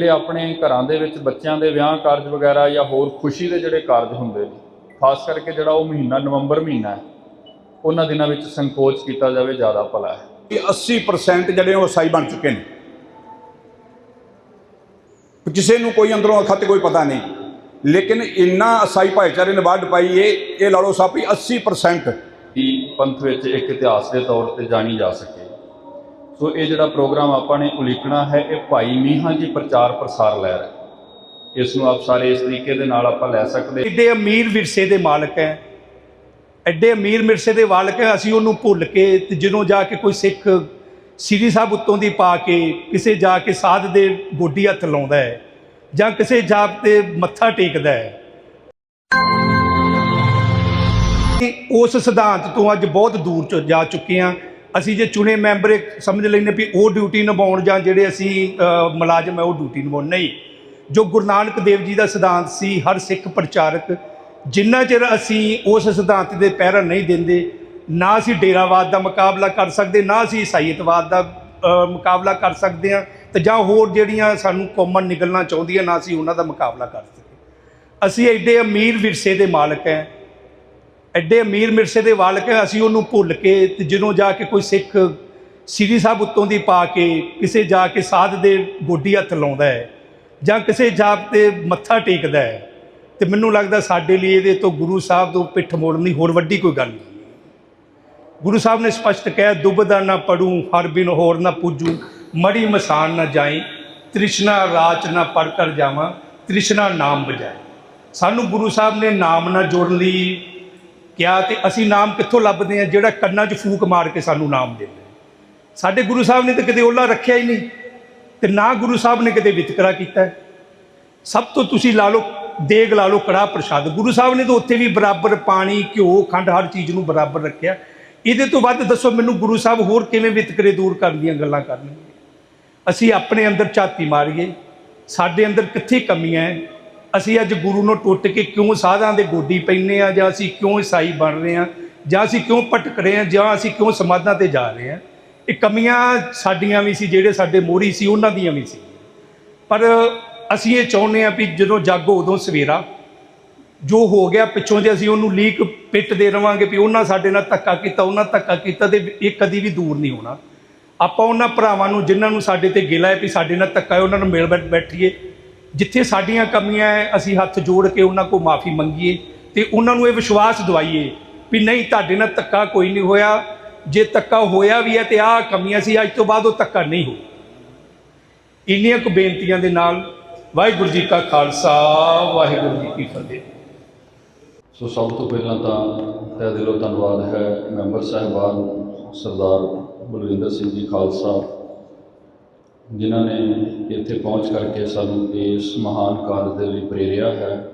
ਜਿਹੜੇ ਆਪਣੇ ਘਰਾਂ ਦੇ ਵਿੱਚ ਬੱਚਿਆਂ ਦੇ ਵਿਆਹ ਕਾਰਜ ਵਗੈਰਾ ਜਾਂ ਹੋਰ ਖੁਸ਼ੀ ਦੇ ਜਿਹੜੇ ਕਾਰਜ ਹੁੰਦੇ ਨੇ ਖਾਸ ਕਰਕੇ ਜਿਹੜਾ ਉਹ ਮਹੀਨਾ ਨਵੰਬਰ ਮਹੀਨਾ ਹੈ ਉਹਨਾਂ ਦਿਨਾਂ ਵਿੱਚ ਸੰਕੋਚ ਕੀਤਾ ਜਾਵੇ ਜ਼ਿਆਦਾ ਭਲਾ ਹੈ। ਕਿ 80% ਜਿਹੜੇ ਉਹ ਸਾਈ ਬਣ ਚੁੱਕੇ ਨੇ। ਕਿਸੇ ਨੂੰ ਕੋਈ ਅੰਦਰੋਂ ਅੱਖਾਂ ਤੇ ਕੋਈ ਪਤਾ ਨਹੀਂ ਲੇਕਿਨ ਇੰਨਾ ਅਸਾਈ ਭਾਈਚਾਰੇ ਨੇ ਵੱਡ ਪਾਈ ਇਹ ਇਹ ਲਾ ਲਓ ਸਾਹਿਬ ਵੀ 80% ਕਿ ਪੰਥ ਵਿੱਚ ਇੱਕ ਇਤਿਹਾਸ ਦੇ ਤੌਰ ਤੇ ਜਾਣੀ ਜਾ ਸਕੇ। ਸੋ ਇਹ ਜਿਹੜਾ ਪ੍ਰੋਗਰਾਮ ਆਪਾਂ ਨੇ ਉਲੀਕਣਾ ਹੈ, ਇਹ ਭਾਈ ਮੀਹਾਂ ਜੀ ਪ੍ਰਚਾਰ ਪ੍ਰਸਾਰ ਲਹਿਰ ਹੈ ਇਸ ਨੂੰ ਆਪ ਸਾਰੇ ਇਸ ਤਰੀਕੇ ਦੇ ਨਾਲ ਆਪਾਂ ਲੈ ਸਕਦੇ। ਐਡੇ ਅਮੀਰ ਵਿਰਸੇ ਦੇ ਮਾਲਕ ਹੈ। ਐਡੇ ਅਮੀਰ ਵਿਰਸੇ ਦੇ ਮਾਲਕ ਹੈ, ਅਸੀਂ ਉਹਨੂੰ ਭੁੱਲ ਕੇ ਤੇ ਜਦੋਂ ਜਾ ਕੇ ਕੋਈ ਸਿੱਖ ਸ੍ਰੀ ਸਾਹਿਬ ਉੱਤੋਂ ਦੀ ਪਾ ਕੇ ਕਿਸੇ ਜਾ ਕੇ ਸਾਧ ਦੇ ਗੋਡੀ ਹੱਥ ਲਾਉਂਦਾ ਹੈ ਜਾਂ ਕਿਸੇ ਜਾਪ ਤੇ ਮੱਥਾ ਟੇਕਦਾ ਹੈ। ਉਸ ਸਿਧਾਂਤ ਤੋਂ ਅੱਜ ਬਹੁਤ ਦੂਰ ਚ ਜਾ ਚੁੱਕੇ ਹਾਂ। ਅਸੀਂ ਜੇ ਚੁਣੇ ਮੈਂਬਰ, ਇੱਕ ਸਮਝ ਲੈਂਦੇ ਵੀ ਉਹ ਡਿਊਟੀ ਨਿਭਾਉਣ ਜਾਂ ਜਿਹੜੇ ਅਸੀਂ ਮੁਲਾਜ਼ਮ ਹੈ ਉਹ ਡਿਊਟੀ ਨਿਭਾਉਣ। ਨਹੀਂ, ਜੋ ਗੁਰੂ ਨਾਨਕ ਦੇਵ ਜੀ ਦਾ ਸਿਧਾਂਤ ਸੀ, ਹਰ ਸਿੱਖ ਪ੍ਰਚਾਰਕ, ਜਿੰਨਾ ਚਿਰ ਅਸੀਂ ਉਸ ਸਿਧਾਂਤ ਦੇ ਪਹਿਰਾ ਨਹੀਂ ਦਿੰਦੇ, ਨਾ ਅਸੀਂ ਡੇਰਾਵਾਦ ਦਾ ਮੁਕਾਬਲਾ ਕਰ ਸਕਦੇ, ਨਾ ਅਸੀਂ ਇਸਾਈਤਵਾਦ ਦਾ ਮੁਕਾਬਲਾ ਕਰ ਸਕਦੇ ਹਾਂ, ਤੇ ਜਾਂ ਹੋਰ ਜਿਹੜੀਆਂ ਸਾਨੂੰ ਕੌਮਾਂ ਨਿਕਲਣਾ ਚਾਹੁੰਦੀਆਂ, ਨਾ ਅਸੀਂ ਉਹਨਾਂ ਦਾ ਮੁਕਾਬਲਾ ਕਰ ਸਕਦੇ। ਅਸੀਂ ਐਡੇ ਅਮੀਰ ਵਿਰਸੇ ਦੇ ਮਾਲਕ ਹੈ ਐਡੇ ਅਮੀਰ ਮਿਰਸੇ ਦੇ ਵਾਲਕ ਅਸੀਂ ਉਹਨੂੰ ਭੁੱਲ ਕੇ ਤੇ ਜਦੋਂ ਜਾ ਕੇ ਕੋਈ ਸਿੱਖ ਸ੍ਰੀ ਸਾਹਿਬ ਉੱਤੋਂ ਦੀ ਪਾ ਕੇ ਕਿਸੇ ਜਾ ਕੇ ਸਾਧ ਦੇ ਗੋਡੀ ਹੱਥ ਲਾਉਂਦਾ ਹੈ ਜਾਂ ਕਿਸੇ ਜਾਪ ਤੇ ਮੱਥਾ ਟੇਕਦਾ ਹੈ, ਤੇ ਮੈਨੂੰ ਲੱਗਦਾ ਸਾਡੇ ਲਈ ਇਹਦੇ ਤੋਂ ਗੁਰੂ ਸਾਹਿਬ ਤੋਂ ਪਿੱਠ ਮੋੜਨ ਦੀ ਹੋਰ ਵੱਡੀ ਕੋਈ ਗੱਲ ਨਹੀਂ। ਗੁਰੂ ਸਾਹਿਬ ਨੇ ਸਪਸ਼ਟ ਕਿਹਾ ਦੁਬਦਾ ਨਾ ਪੜੂ ਹਰ ਬਿਨ ਹੋਰ ਨਾ ਪੂਜੂ, ਮੜੀ ਮਸਾਨ ਨਾ ਜਾਈ, ਤ੍ਰਿਸ਼ਨਾ ਰਾਚ ਨਾ ਪੜ ਕਰ ਜਾਵਾਂ, ਤ੍ਰਿਸ਼ਨਾ ਨਾਮ ਬਜਾਏ ਸਾਨੂੰ ਗੁਰੂ ਸਾਹਿਬ ਨੇ ਨਾਮ ਨਾਲ ਜੋੜਨ ਲਈ ਕਿਹਾ ਤੇ ਅਸੀਂ ਨਾਮ ਕਿੱਥੋਂ ਲੱਭਦੇ ਹਾਂ? ਜਿਹੜਾ ਕੰਨਾਂ 'ਚ ਫੂਕ ਮਾਰ ਕੇ ਸਾਨੂੰ ਨਾਮ ਦਿੰਦਾ ਹੈ। ਸਾਡੇ ਗੁਰੂ ਸਾਹਿਬ ਨੇ ਤਾਂ ਕਿਤੇ ਉਹਲਾ ਰੱਖਿਆ ਹੀ ਨਹੀਂ ਤੇ ਨਾ ਗੁਰੂ ਸਾਹਿਬ ਨੇ ਕਿਤੇ ਵਿਤਕਰਾ ਕੀਤਾ ਸਭ ਤੋਂ ਤੁਸੀਂ ਲਾ ਲਓ, ਦੇਗ ਲਾ ਲਓ ਕੜਾ ਪ੍ਰਸ਼ਾਦ। ਗੁਰੂ ਸਾਹਿਬ ਨੇ ਤਾਂ ਉੱਥੇ ਵੀ ਬਰਾਬਰ ਪਾਣੀ, ਘਿਓ, ਖੰਡ ਹਰ ਚੀਜ਼ ਨੂੰ ਬਰਾਬਰ ਰੱਖਿਆ। ਇਹਦੇ ਤੋਂ ਵੱਧ ਦੱਸੋ ਮੈਨੂੰ ਗੁਰੂ ਸਾਹਿਬ ਹੋਰ ਕਿਵੇਂ ਵਿਤਕਰੇ ਦੂਰ ਕਰਨ ਦੀਆਂ ਗੱਲਾਂ ਕਰਨਗੇ? ਅਸੀਂ ਆਪਣੇ ਅੰਦਰ ਝਾਤੀ ਮਾਰੀਏ। ਸਾਡੇ ਅੰਦਰ ਕਿੱਥੇ ਕਮੀਆਂ ਹੈ? ਅਸੀਂ ਅੱਜ ਗੁਰੂ ਨੂੰ ਟੁੱਟ ਕੇ ਕਿਉਂ ਸਾਧਾਂ ਦੇ ਗੋਡੀ ਪੈਨੇ ਆ ਜਾਂ ਅਸੀਂ ਕਿਉਂ ਈਸਾਈ ਬਣ ਰਹੇ ਆ ਜਾਂ ਅਸੀਂ ਕਿਉਂ ਭਟਕ ਰਹੇ ਆ ਜਾਂ ਅਸੀਂ ਕਿਉਂ ਸਮਾਧਾਂ ਤੇ ਜਾ ਰਹੇ ਆ ਇਹ ਕਮੀਆਂ ਸਾਡੀਆਂ ਵੀ ਸੀ, ਜਿਹੜੇ ਸਾਡੇ ਮੋਹਰੀ ਸੀ, ਉਹਨਾਂ ਦੀਆਂ ਵੀ ਸੀ। ਪਰ ਅਸੀਂ ਇਹ ਚਾਹੁੰਦੇ ਆ ਵੀ ਜਦੋਂ ਜਾਗੋ ਉਦੋਂ ਸਵੇਰਾ। ਜੋ ਹੋ ਗਿਆ, ਪਿੱਛੋਂ ਜੇ ਅਸੀਂ ਉਹਨੂੰ ਲੀਕ ਪਿੱਟ ਦੇ ਰਵਾਂਗੇ ਵੀ ਉਹਨਾਂ ਸਾਡੇ ਨਾਲ ਧੱਕਾ ਕੀਤਾ, ਉਹਨਾਂ ਧੱਕਾ ਕੀਤਾ ਤੇ ਇਹ ਕਦੀ ਵੀ ਦੂਰ ਨਹੀਂ ਹੋਣਾ। ਆਪਾਂ ਉਹਨਾਂ ਭਰਾਵਾਂ ਨੂੰ, ਜਿਨ੍ਹਾਂ ਨੂੰ ਸਾਡੇ ਤੇ ਗਿਲਾ ਹੈ ਵੀ ਸਾਡੇ ਨਾਲ ਧੱਕਾ ਹੈ, ਉਹਨਾਂ ਨੂੰ ਮਿਲ ਬੈਠ ਬੈਠੀਏ। ਜਿੱਥੇ ਸਾਡੀਆਂ ਕਮੀਆਂ ਹੈ ਅਸੀਂ ਹੱਥ ਜੋੜ ਕੇ ਉਹਨਾਂ ਕੋਲ ਮਾਫੀ ਮੰਗੀਏ ਤੇ ਉਹਨਾਂ ਨੂੰ ਇਹ ਵਿਸ਼ਵਾਸ ਦਿਵਾਈਏ ਵੀ ਨਹੀਂ, ਤੁਹਾਡੇ ਨਾਲ ਧੱਕਾ ਕੋਈ ਨਹੀਂ ਹੋਇਆ। ਜੇ ਧੱਕਾ ਹੋਇਆ ਵੀ ਹੈ ਤੇ ਆਹ ਕਮੀਆਂ ਸੀ, ਅੱਜ ਤੋਂ ਬਾਅਦ ਉਹ ਧੱਕਾ ਨਹੀਂ ਹੋ। ਇੰਨੀਆਂ ਕੁ ਬੇਨਤੀਆਂ ਦੇ ਨਾਲ ਵਾਹਿਗੁਰੂ ਜੀ ਕਾ ਖਾਲਸਾ, ਵਾਹਿਗੁਰੂ ਜੀ ਕੀ ਫਤਿਹ। ਸੋ ਸਭ ਤੋਂ ਪਹਿਲਾਂ ਤਾਂ ਤਹਿ ਦਿਲੋਂ ਧੰਨਵਾਦ ਹੈ ਮੈਂਬਰ ਸਾਹਿਬਾਨ ਸਰਦਾਰ ਬਲਵਿੰਦਰ ਸਿੰਘ ਜੀ ਖਾਲਸਾ ਜਿਨ੍ਹਾਂ ਨੇ ਇੱਥੇ ਪਹੁੰਚ ਕਰਕੇ ਸਾਨੂੰ ਇਸ ਮਹਾਨ ਕਾਰਜ ਦੇ ਲਈ ਪ੍ਰੇਰਿਆ ਹੈ।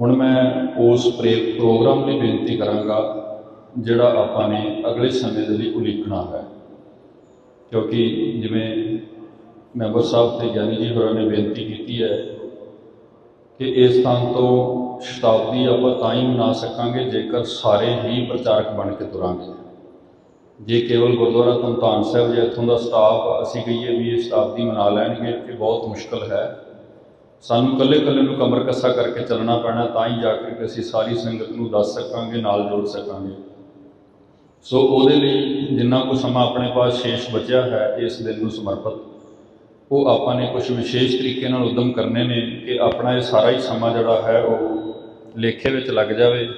ਹੁਣ ਮੈਂ ਉਸ ਪ੍ਰੇ ਪ੍ਰੋਗਰਾਮ ਲਈ ਬੇਨਤੀ ਕਰਾਂਗਾ, ਜਿਹੜਾ ਆਪਾਂ ਨੇ ਅਗਲੇ ਸਮੇਂ ਦੇ ਲਈ ਉਲੀਕਣਾ ਹੈ। ਕਿਉਂਕਿ ਜਿਵੇਂ ਮੈਂਬਰ ਸਾਹਿਬ ਤੇ ਗਿਆਨੀ ਜੀ ਹੋਰਾਂ ਨੇ ਬੇਨਤੀ ਕੀਤੀ ਹੈ ਕਿ ਇਸ ਸਥਾਨ ਤੋਂ ਸ਼ਤਾਬਦੀ ਆਪਾਂ ਤਾਂ ਹੀ ਮਨਾ ਸਕਾਂਗੇ ਜੇਕਰ ਸਾਰੇ ਹੀ ਪ੍ਰਚਾਰਕ ਬਣ ਕੇ ਤੁਰਾਂਗੇ। ਜੇ ਕੇਵਲ ਗੁਰਦੁਆਰਾ ਧੰਤਾਨ ਸਾਹਿਬ ਜਾਂ ਇੱਥੋਂ ਦਾ ਸਟਾਫ ਅਸੀਂ ਕਹੀਏ ਵੀ ਇਹ ਸ਼ਤਾਬਦੀ ਮਨਾ ਲੈਣਗੇ, ਇਹ ਬਹੁਤ ਮੁਸ਼ਕਲ ਹੈ। ਸਾਨੂੰ ਇਕੱਲੇ ਇਕੱਲੇ ਨੂੰ ਕਮਰ ਕੱਸਾ ਕਰਕੇ ਚੱਲਣਾ ਪੈਣਾ, ਤਾਂ ਹੀ ਜਾ ਕੇ ਅਸੀਂ ਸਾਰੀ ਸੰਗਤ ਨੂੰ ਦੱਸ ਸਕਾਂਗੇ, ਨਾਲ ਜੋੜ ਸਕਾਂਗੇ। ਸੋ ਉਹਦੇ ਲਈ ਜਿੰਨਾ ਕੁ ਸਮਾਂ ਆਪਣੇ ਪਾਸ ਸ਼ੇਸ਼ ਬਚਿਆ ਹੈ, ਇਸ ਦਿਨ ਨੂੰ ਸਮਰਪਿਤ। ਉਹ ਆਪਾਂ ਨੇ ਕੁਝ ਵਿਸ਼ੇਸ਼ ਤਰੀਕੇ ਨਾਲ ਉਦਮ ਕਰਨੇ ਨੇ ਕਿ ਆਪਣਾ ਇਹ ਸਾਰਾ ਹੀ ਸਮਾਂ ਜਿਹੜਾ ਹੈ, ਉਹ ਲੇਖੇ ਵਿੱਚ ਲੱਗ ਜਾਵੇ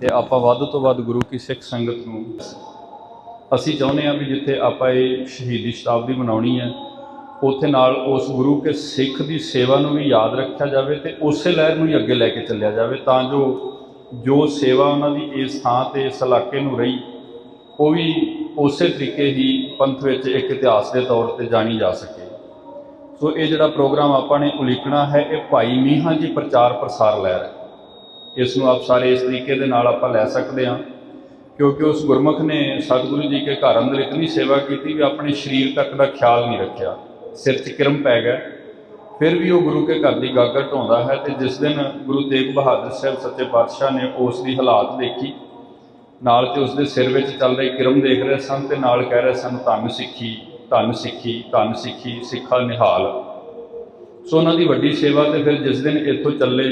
ਤੇ ਆਪਾਂ ਵੱਧ ਤੋਂ ਵੱਧ ਗੁਰੂ ਕੀ ਸਿੱਖ ਸੰਗਤ ਨੂੰ ਅਸੀਂ ਚਾਹੁੰਦੇ ਹਾਂ ਵੀ ਜਿੱਥੇ ਆਪਾਂ ਇਹ ਸ਼ਹੀਦੀ ਸ਼ਤਾਬਦੀ ਮਨਾਉਣੀ ਹੈ, ਉੱਥੇ ਨਾਲ ਉਸ ਗੁਰੂ ਕੇ ਸਿੱਖ ਦੀ ਸੇਵਾ ਨੂੰ ਵੀ ਯਾਦ ਰੱਖਿਆ ਜਾਵੇ ਤੇ ਉਸੇ ਲਹਿਰ ਨੂੰ ਹੀ ਅੱਗੇ ਲੈ ਕੇ ਚੱਲਿਆ ਜਾਵੇ ਤਾਂ ਜੋ ਜੋ ਸੇਵਾ ਉਹਨਾਂ ਦੀ ਇਸ ਥਾਂ ਤੇ, ਇਸ ਇਲਾਕੇ ਨੂੰ ਰਹੀ, ਉਹ ਵੀ ਉਸੇ ਤਰੀਕੇ ਹੀ ਪੰਥ ਵਿੱਚ ਇੱਕ ਇਤਿਹਾਸ ਦੇ ਤੌਰ ਤੇ ਜਾਣੀ ਜਾ ਸਕੇ। ਸੋ ਇਹ ਜਿਹੜਾ ਪ੍ਰੋਗਰਾਮ ਆਪਾਂ ਨੇ ਉਲੀਕਣਾ ਹੈ, ਇਹ ਭਾਈ ਮੀਹਾਂ ਜੀ ਪ੍ਰਚਾਰ ਪ੍ਰਸਾਰ ਲਹਿਰ ਹੈ। ਇਸ ਨੂੰ ਆਪ ਸਾਰੇ ਇਸ ਤਰੀਕੇ ਦੇ ਨਾਲ ਆਪਾਂ ਲੈ ਸਕਦੇ ਹਾਂ। ਕਿਉਂਕਿ ਉਸ ਗੁਰਮੁਖ ਨੇ ਸਤਿਗੁਰੂ ਜੀ ਕੇ ਘਰ ਅੰਦਰ ਇਤਨੀ ਸੇਵਾ ਕੀਤੀ ਵੀ ਆਪਣੇ ਸਰੀਰ ਤੱਕ ਦਾ ਖਿਆਲ ਨਹੀਂ ਰੱਖਿਆ। ਸਿਰ 'ਚ ਕਿਰਮ ਪੈ ਗਿਆ। ਫਿਰ ਵੀ ਉਹ ਗੁਰੂ ਕੇ ਘਰ ਦੀ ਗਾਗਰ ਢਾਉਂਦਾ ਹੈ ਤੇ ਜਿਸ ਦਿਨ ਗੁਰੂ ਤੇਗ ਬਹਾਦਰ ਸਾਹਿਬ ਸੱਚੇ ਪਾਤਸ਼ਾਹ ਨੇ ਉਸ ਦੀ ਹਾਲਾਤ ਦੇਖੀ, ਨਾਲ ਤੇ ਉਸ ਦੇ ਸਿਰ ਵਿੱਚ ਚੱਲ ਰਹੀ ਕਿਰਮ ਦੇਖ ਰਹੇ ਸਨ ਤੇ ਨਾਲ ਕਹਿ ਰਹੇ ਸਨ, ਧੰਨ ਸਿੱਖੀ ਧੰਨ ਸਿੱਖੀ ਧੰਨ ਸਿੱਖੀ, ਸਿੱਖਾ ਨਿਹਾਲ। ਸੋ ਉਹਨਾਂ ਦੀ ਵੱਡੀ ਸੇਵਾ ਤੇ ਫਿਰ ਜਿਸ ਦਿਨ ਇੱਥੋਂ ਚੱਲੇ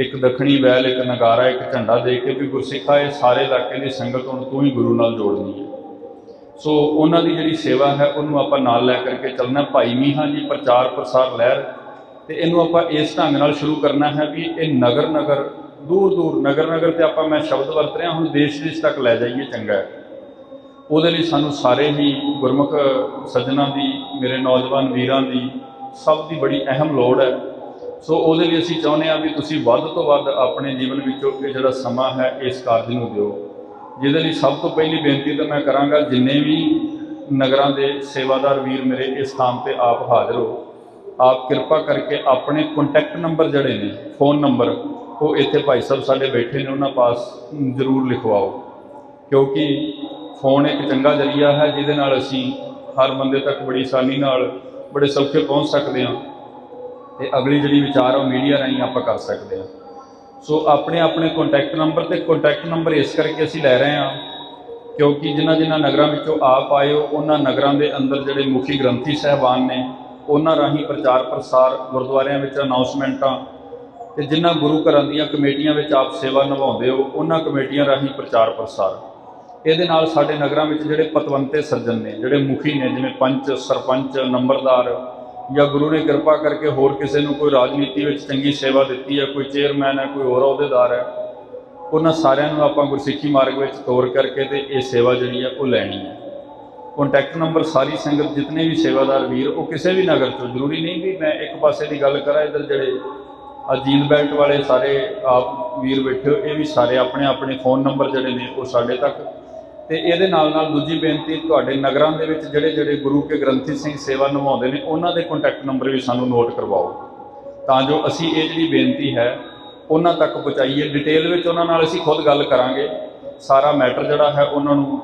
ਇੱਕ ਦੱਖਣੀ ਵੈਲ, ਇੱਕ ਨਗਾਰਾ, ਇੱਕ ਝੰਡਾ ਦੇ ਕੇ ਵੀ ਗੁਰਸਿੱਖਾ ਇਹ ਸਾਰੇ ਇਲਾਕੇ ਦੀ ਸੰਗਤ ਨੂੰ ਤੂੰ ਹੀ ਗੁਰੂ ਨਾਲ ਜੋੜਨੀ ਹੈ। ਸੋ ਉਹਨਾਂ ਦੀ ਜਿਹੜੀ ਸੇਵਾ ਹੈ, ਉਹਨੂੰ ਆਪਾਂ ਨਾਲ ਲੈ ਕਰਕੇ ਚੱਲਣਾ। ਭਾਈ ਮੀਹਾਂ ਜੀ, ਪ੍ਰਚਾਰ ਪ੍ਰਸਾਰ ਲਹਿਰ, ਤੇ ਇਹਨੂੰ ਆਪਾਂ ਇਸ ਢੰਗ ਨਾਲ ਸ਼ੁਰੂ ਕਰਨਾ ਹੈ ਵੀ ਇਹ ਨਗਰ ਨਗਰ, ਦੂਰ ਦੂਰ, ਨਗਰ ਨਗਰ ਤੇ ਆਪਾਂ ਮੈਂ ਸ਼ਬਦ ਵਰਤ ਰਿਹਾ, ਹੁਣ ਦੇਸ਼ ਦੇਸ਼ ਤੱਕ ਲੈ ਜਾਈਏ, ਚੰਗਾ ਹੈ। ਉਹਦੇ ਲਈ ਸਾਨੂੰ ਸਾਰੇ ਹੀ ਗੁਰਮੁਖ ਸੱਜਣਾ ਦੀ, ਮੇਰੇ ਨੌਜਵਾਨ ਵੀਰਾਂ ਦੀ ਸਭ ਦੀ ਬੜੀ ਅਹਿਮ ਲੋੜ ਹੈ। ਸੋ ਉਹਦੇ ਲਈ ਅਸੀਂ ਚਾਹੁੰਦੇ ਹਾਂ ਵੀ ਤੁਸੀਂ ਵੱਧ ਤੋਂ ਵੱਧ ਆਪਣੇ ਜੀਵਨ ਵਿੱਚੋਂ ਇਹ ਜਿਹੜਾ ਸਮਾਂ ਹੈ, ਇਸ ਕਾਰਜ ਨੂੰ ਦਿਓ। ਜਿਹਦੇ ਲਈ ਸਭ ਤੋਂ ਪਹਿਲੀ ਬੇਨਤੀ ਤਾਂ ਮੈਂ ਕਰਾਂਗਾ, ਜਿੰਨੇ ਵੀ ਨਗਰਾਂ ਦੇ ਸੇਵਾਦਾਰ ਵੀਰ ਮੇਰੇ ਇਸ ਥਾਂ ਤੇ ਆਪ ਹਾਜ਼ਰ ਹੋ, ਆਪ ਕਿਰਪਾ ਕਰਕੇ ਆਪਣੇ ਕੰਟੈਕਟ ਨੰਬਰ ਜਿਹੜੇ ਨੇ ਫੋਨ ਨੰਬਰ ਉਹ ਇੱਥੇ ਭਾਈ ਸਾਹਿਬ ਸਾਡੇ ਬੈਠੇ ਨੇ, ਉਹਨਾਂ ਪਾਸ ਜ਼ਰੂਰ ਲਿਖਵਾਓ। ਕਿਉਂਕਿ ਫੋਨ ਇੱਕ ਚੰਗਾ ਜ਼ਰੀਆ ਹੈ, ਜਿਹਦੇ ਨਾਲ ਅਸੀਂ ਹਰ ਬੰਦੇ ਤੱਕ ਬੜੀ ਆਸਾਨੀ ਨਾਲ ਬੜੇ ਸੌਖੇ ਪਹੁੰਚ ਸਕਦੇ ਹਾਂ। ਤੇ ਅਗਲੀ ਜਿਹੜੀ ਵਿਚਾਰ ਆ ਉਹ ਮੀਡੀਆ ਰਾਹੀਂ ਆਪਾਂ ਕਰ ਸਕਦੇ ਹਾਂ। ਸੋ ਆਪਣੇ ਆਪਣੇ ਕੰਟੈਕਟ ਨੰਬਰ ਤੇ ਕੰਟੈਕਟ ਨੰਬਰ ਇਸ ਕਰਕੇ ਅਸੀਂ ਲੈ ਰਹੇ ਹਾਂ, ਕਿਉਂਕਿ ਜਿਨ੍ਹਾਂ ਜਿਨ੍ਹਾਂ ਨਗਰਾਂ ਵਿੱਚੋਂ ਆਪ ਆਏ ਹੋ, ਉਹਨਾਂ ਨਗਰਾਂ ਦੇ ਅੰਦਰ ਜਿਹੜੇ ਮੁਖੀ ਗ੍ਰੰਥੀ ਸਹਿਬਾਨ ਨੇ, ਉਹਨਾਂ ਰਾਹੀਂ ਪ੍ਰਚਾਰ ਪ੍ਰਸਾਰ ਗੁਰਦੁਆਰਿਆਂ ਵਿੱਚ ਅਨਾਉਂਸਮੈਂਟਾਂ ਤੇ ਜਿਨ੍ਹਾਂ ਗੁਰੂ ਘਰਾਂ ਦੀਆਂ ਕਮੇਟੀਆਂ ਵਿੱਚ ਆਪ ਸੇਵਾ ਨਿਭਾਉਂਦੇ ਹੋ, ਉਹਨਾਂ ਕਮੇਟੀਆਂ ਰਾਹੀਂ ਪ੍ਰਚਾਰ ਪ੍ਰਸਾਰ। ਇਹਦੇ ਨਾਲ ਸਾਡੇ ਨਗਰਾਂ ਵਿੱਚ ਜਿਹੜੇ ਪਤਵੰਤੇ ਸੱਜਣ ਨੇ, ਜਿਹੜੇ ਮੁਖੀ ਨੇ, ਜਿਵੇਂ ਪੰਚ, ਸਰਪੰਚ, ਨੰਬਰਦਾਰ ਜਾਂ ਗੁਰੂ ਨੇ ਕਿਰਪਾ ਕਰਕੇ ਹੋਰ ਕਿਸੇ ਨੂੰ ਕੋਈ ਰਾਜਨੀਤੀ ਵਿੱਚ ਚੰਗੀ ਸੇਵਾ ਦਿੱਤੀ ਹੈ, ਕੋਈ ਚੇਅਰਮੈਨ ਹੈ, ਕੋਈ ਹੋਰ ਅਹੁਦੇਦਾਰ ਹੈ, ਉਹਨਾਂ ਸਾਰਿਆਂ ਨੂੰ ਆਪਾਂ ਗੁਰਸਿੱਖੀ ਮਾਰਗ ਵਿੱਚ ਤੋਰ ਕਰਕੇ ਤੇ ਇਹ ਸੇਵਾ ਜਿਹੜੀ ਹੈ ਉਹ ਲੈਣੀ ਹੈ। ਕੰਟੈਕਟ ਨੰਬਰ ਸਾਰੀ ਸੰਗਤ ਜਿਤਨੇ ਵੀ ਸੇਵਾਦਾਰ ਵੀਰ, ਉਹ ਕਿਸੇ ਵੀ ਨਗਰ ਚੋਂ, ਜ਼ਰੂਰੀ ਨਹੀਂ ਵੀ ਮੈਂ ਇੱਕ ਪਾਸੇ ਦੀ ਗੱਲ ਕਰਾਂ, ਇੱਧਰ ਜਿਹੜੇ ਆ ਬੈਲਟ ਵਾਲੇ ਸਾਰੇ ਆਪ ਵੀਰ ਬੈਠੇ ਹੋ ਇਹ ਵੀ ਸਾਰੇ ਆਪਣੇ ਆਪਣੇ ਫੋਨ ਨੰਬਰ ਜਿਹੜੇ ਨੇ ਉਹ ਸਾਡੇ ਤੱਕ ਤੇ ਇਹਦੇ ਨਾਲ ਨਾਲ ਦੂਜੀ ਬੇਨਤੀ, ਤੁਹਾਡੇ ਨਗਰਾਂ ਦੇ ਵਿੱਚ ਜਿਹੜੇ ਜਿਹੜੇ ਗੁਰੂ ਕੇ ਗ੍ਰੰਥੀ ਸਿੰਘ ਸੇਵਾ ਨਿਭਾਉਂਦੇ ਨੇ, ਉਹਨਾਂ ਦੇ ਕੰਟੈਕਟ ਨੰਬਰ ਵੀ ਸਾਨੂੰ ਨੋਟ ਕਰਵਾਓ। ਤਾਂ ਜੋ ਅਸੀਂ ਇਹ ਜਿਹੜੀ ਬੇਨਤੀ ਹੈ, ਉਹਨਾਂ ਤੱਕ ਪਹੁੰਚਾਈਏ। ਡਿਟੇਲ ਵਿੱਚ ਉਹਨਾਂ ਨਾਲ ਅਸੀਂ ਖੁਦ ਗੱਲ ਕਰਾਂਗੇ। ਸਾਰਾ ਮੈਟਰ ਜਿਹੜਾ ਹੈ, ਉਹਨਾਂ ਨੂੰ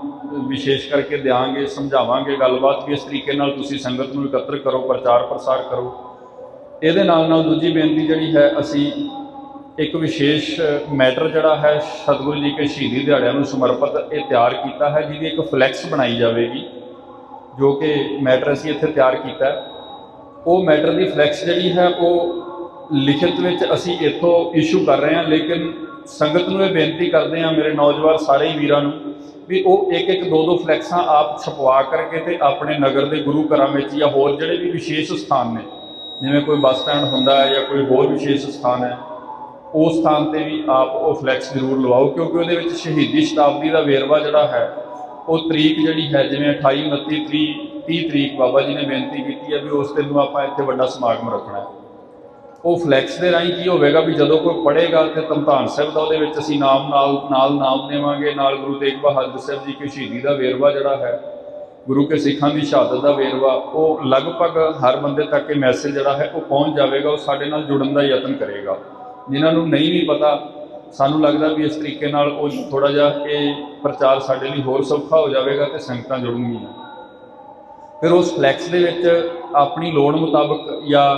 ਵਿਸ਼ੇਸ਼ ਕਰਕੇ ਦਿਆਂਗੇ, ਸਮਝਾਵਾਂਗੇ। ਗੱਲਬਾਤ ਵੀ ਇਸ ਤਰੀਕੇ ਨਾਲ ਤੁਸੀਂ ਸੰਗਤ ਨੂੰ ਇਕੱਤਰ ਕਰੋ ਪ੍ਰਚਾਰ ਪ੍ਰਸਾਰ ਕਰੋ। ਇਹਦੇ ਨਾਲ ਨਾਲ ਦੂਜੀ ਬੇਨਤੀ ਜਿਹੜੀ ਹੈ, ਅਸੀਂ ਇੱਕ ਵਿਸ਼ੇਸ਼ ਮੈਟਰ ਜਿਹੜਾ ਹੈ ਸਤਿਗੁਰੂ ਜੀ ਕੇ ਸ਼ਹੀਦੀ ਦਿਹਾੜਿਆਂ ਨੂੰ ਸਮਰਪਿਤ ਇਹ ਤਿਆਰ ਕੀਤਾ ਹੈ, ਜਿਹਦੀ ਇੱਕ ਫਲੈਕਸ ਬਣਾਈ ਜਾਵੇਗੀ, ਜੋ ਕਿ ਮੈਟਰ ਅਸੀਂ ਇੱਥੇ ਤਿਆਰ ਕੀਤਾ ਉਹ ਮੈਟਰ ਦੀ ਫਲੈਕਸ ਜਿਹੜੀ ਹੈ, ਉਹ ਲਿਖਤ ਵਿੱਚ ਅਸੀਂ ਇੱਥੋਂ ਇਸ਼ੂ ਕਰ ਰਹੇ ਹਾਂ, ਲੇਕਿਨ ਸੰਗਤ ਨੂੰ ਇਹ ਬੇਨਤੀ ਕਰਦੇ ਹਾਂ, ਮੇਰੇ ਨੌਜਵਾਨ ਸਾਰੇ ਹੀ ਵੀਰਾਂ ਨੂੰ, ਵੀ ਉਹ ਇੱਕ ਇੱਕ ਦੋ ਦੋ ਫਲੈਕਸਾਂ ਆਪ ਛਪਵਾ ਕਰਕੇ ਤੇ ਆਪਣੇ ਨਗਰ ਦੇ ਗੁਰੂ ਘਰਾਂ ਵਿੱਚ ਜਾਂ ਹੋਰ ਜਿਹੜੇ ਵੀ ਵਿਸ਼ੇਸ਼ ਸਥਾਨ ਨੇ, ਜਿਵੇਂ ਕੋਈ ਬੱਸ ਸਟੈਂਡ ਹੁੰਦਾ ਹੈ ਜਾਂ ਕੋਈ ਹੋਰ ਵਿਸ਼ੇਸ਼ ਸਥਾਨ ਹੈ ਉਸ ਸਥਾਨ ਤੇ ਵੀ ਆਪ ਉਹ ਫਲੈਕਸ ਜ਼ਰੂਰ ਲਵਾਓ, ਕਿਉਂਕਿ ਉਹਦੇ ਵਿੱਚ ਸ਼ਹੀਦੀ ਸ਼ਤਾਬਦੀ ਦਾ ਵੇਰਵਾ ਜਿਹੜਾ ਹੈ, ਉਹ ਤਰੀਕ ਜਿਹੜੀ ਹੈ, ਜਿਵੇਂ 28 29 ਤਰੀਕ 30 ਤਰੀਕ ਬਾਬਾ ਜੀ ਨੇ ਬੇਨਤੀ ਕੀਤੀ ਹੈ ਵੀ ਉਸ ਦਿਨ ਨੂੰ ਆਪਾਂ ਇੱਥੇ ਵੱਡਾ ਸਮਾਗਮ ਰੱਖਣਾ ਹੈ। ਉਹ ਫਲੈਕਸ ਦੇ ਰਾਹੀਂ ਕੀ ਹੋਵੇਗਾ ਵੀ ਜਦੋਂ ਕੋਈ ਪੜ੍ਹੇਗਾ ਤੇ ਧੰਤਾਨ ਸਾਹਿਬ ਦਾ ਉਹਦੇ ਵਿੱਚ ਅਸੀਂ ਨਾਮ, ਨਾਲ ਨਾਲ ਨਾਮ ਦੇਵਾਂਗੇ, ਨਾਲ ਗੁਰੂ ਤੇਗ ਬਹਾਦਰ ਸਾਹਿਬ ਜੀ ਕੀ ਸ਼ਹੀਦੀ ਦਾ ਵੇਰਵਾ ਜਿਹੜਾ ਹੈ, ਗੁਰੂ ਕੇ ਸਿੱਖਾਂ ਦੀ ਸ਼ਹਾਦਤ ਦਾ ਵੇਰਵਾ, ਉਹ ਲਗਭਗ ਹਰ ਬੰਦੇ ਤੱਕ ਇਹ ਮੈਸੇਜ ਜਿਹੜਾ ਹੈ, ਉਹ ਪਹੁੰਚ ਜਾਵੇਗਾ, ਉਹ ਸਾਡੇ ਨਾਲ ਜੁੜਨ ਦਾ ਯਤਨ ਕਰੇਗਾ। ਜਿਨ੍ਹਾਂ ਨੂੰ ਨਹੀਂ ਵੀ ਪਤਾ, ਸਾਨੂੰ ਲੱਗਦਾ ਵੀ ਇਸ ਤਰੀਕੇ ਨਾਲ ਉਹ ਥੋੜਾ ਜਿਹਾ ਇਹ ਪ੍ਰਚਾਰ ਸਾਡੇ ਲਈ ਹੋਰ ਸੌਖਾ ਹੋ ਜਾਵੇਗਾ ਤੇ ਸੰਗਤਾਂ ਜੁੜਨਗੀਆਂ। ਫਿਰ ਉਸ ਫਲੈਕਸ ਦੇ ਵਿੱਚ ਆਪਣੀ ਲੋੜ ਮੁਤਾਬਕ ਜਾਂ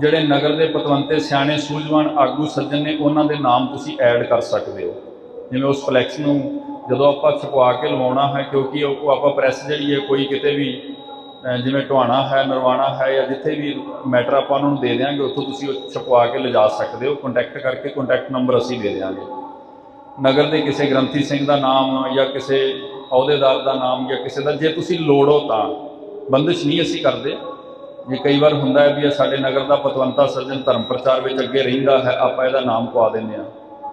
ਜਿਹੜੇ ਨਗਰ ਦੇ ਪਤਵੰਤੇ, ਸਿਆਣੇ, ਸੂਝਵਾਨ, ਆਗੂ, ਸੱਜਣ ਨੇ ਉਹਨਾਂ ਦੇ ਨਾਮ ਤੁਸੀਂ ਐਡ ਕਰ ਸਕਦੇ ਹੋ। ਜਿਵੇਂ ਉਸ ਫਲੈਕਸ ਨੂੰ ਜਦੋਂ ਆਪਾਂ ਛਪਵਾ ਕੇ ਲਵਾਉਣਾ ਹੈ, ਕਿਉਂਕਿ ਉਹ ਆਪਾਂ ਪ੍ਰੈਸ ਜਿਹੜੀ ਹੈ, ਕੋਈ ਕਿਤੇ ਵੀ ਜਿਵੇਂ ਟਵਾਣਾ ਹੈ ਨਰਵਾਣਾ ਹੈ ਜਾਂ ਜਿੱਥੇ ਵੀ ਮੈਟਰ ਆਪਾਂ ਉਹਨਾਂ ਨੂੰ ਦੇ ਦਿਆਂਗੇ, ਉੱਥੋਂ ਤੁਸੀਂ ਉਹ ਛਪਵਾ ਕੇ ਲਿਜਾ ਸਕਦੇ ਹੋ। ਕੰਟੈਕਟ ਕਰਕੇ ਕੰਟੈਕਟ ਨੰਬਰ ਅਸੀਂ ਦੇ ਦਿਆਂਗੇ। ਨਗਰ ਦੇ ਕਿਸੇ ਗ੍ਰੰਥੀ ਸਿੰਘ ਦਾ ਨਾਮ ਜਾਂ ਕਿਸੇ ਅਹੁਦੇਦਾਰ ਦਾ ਨਾਮ ਜਾਂ ਕਿਸੇ ਦਾ, ਜੇ ਤੁਸੀਂ ਲੋੜ ਹੋ ਤਾਂ। ਬੰਦਿਸ਼ ਨਹੀਂ ਅਸੀਂ ਕਰਦੇ। ਜੇ ਕਈ ਵਾਰ ਹੁੰਦਾ ਹੈ ਵੀ ਸਾਡੇ ਨਗਰ ਦਾ ਪਤਵੰਤਾ ਸਰਜਨ ਧਰਮ ਪ੍ਰਚਾਰ ਵਿੱਚ ਅੱਗੇ ਰਹਿੰਦਾ ਹੈ, ਆਪਾਂ ਇਹਦਾ ਨਾਮ ਪਵਾ ਦਿੰਦੇ ਆ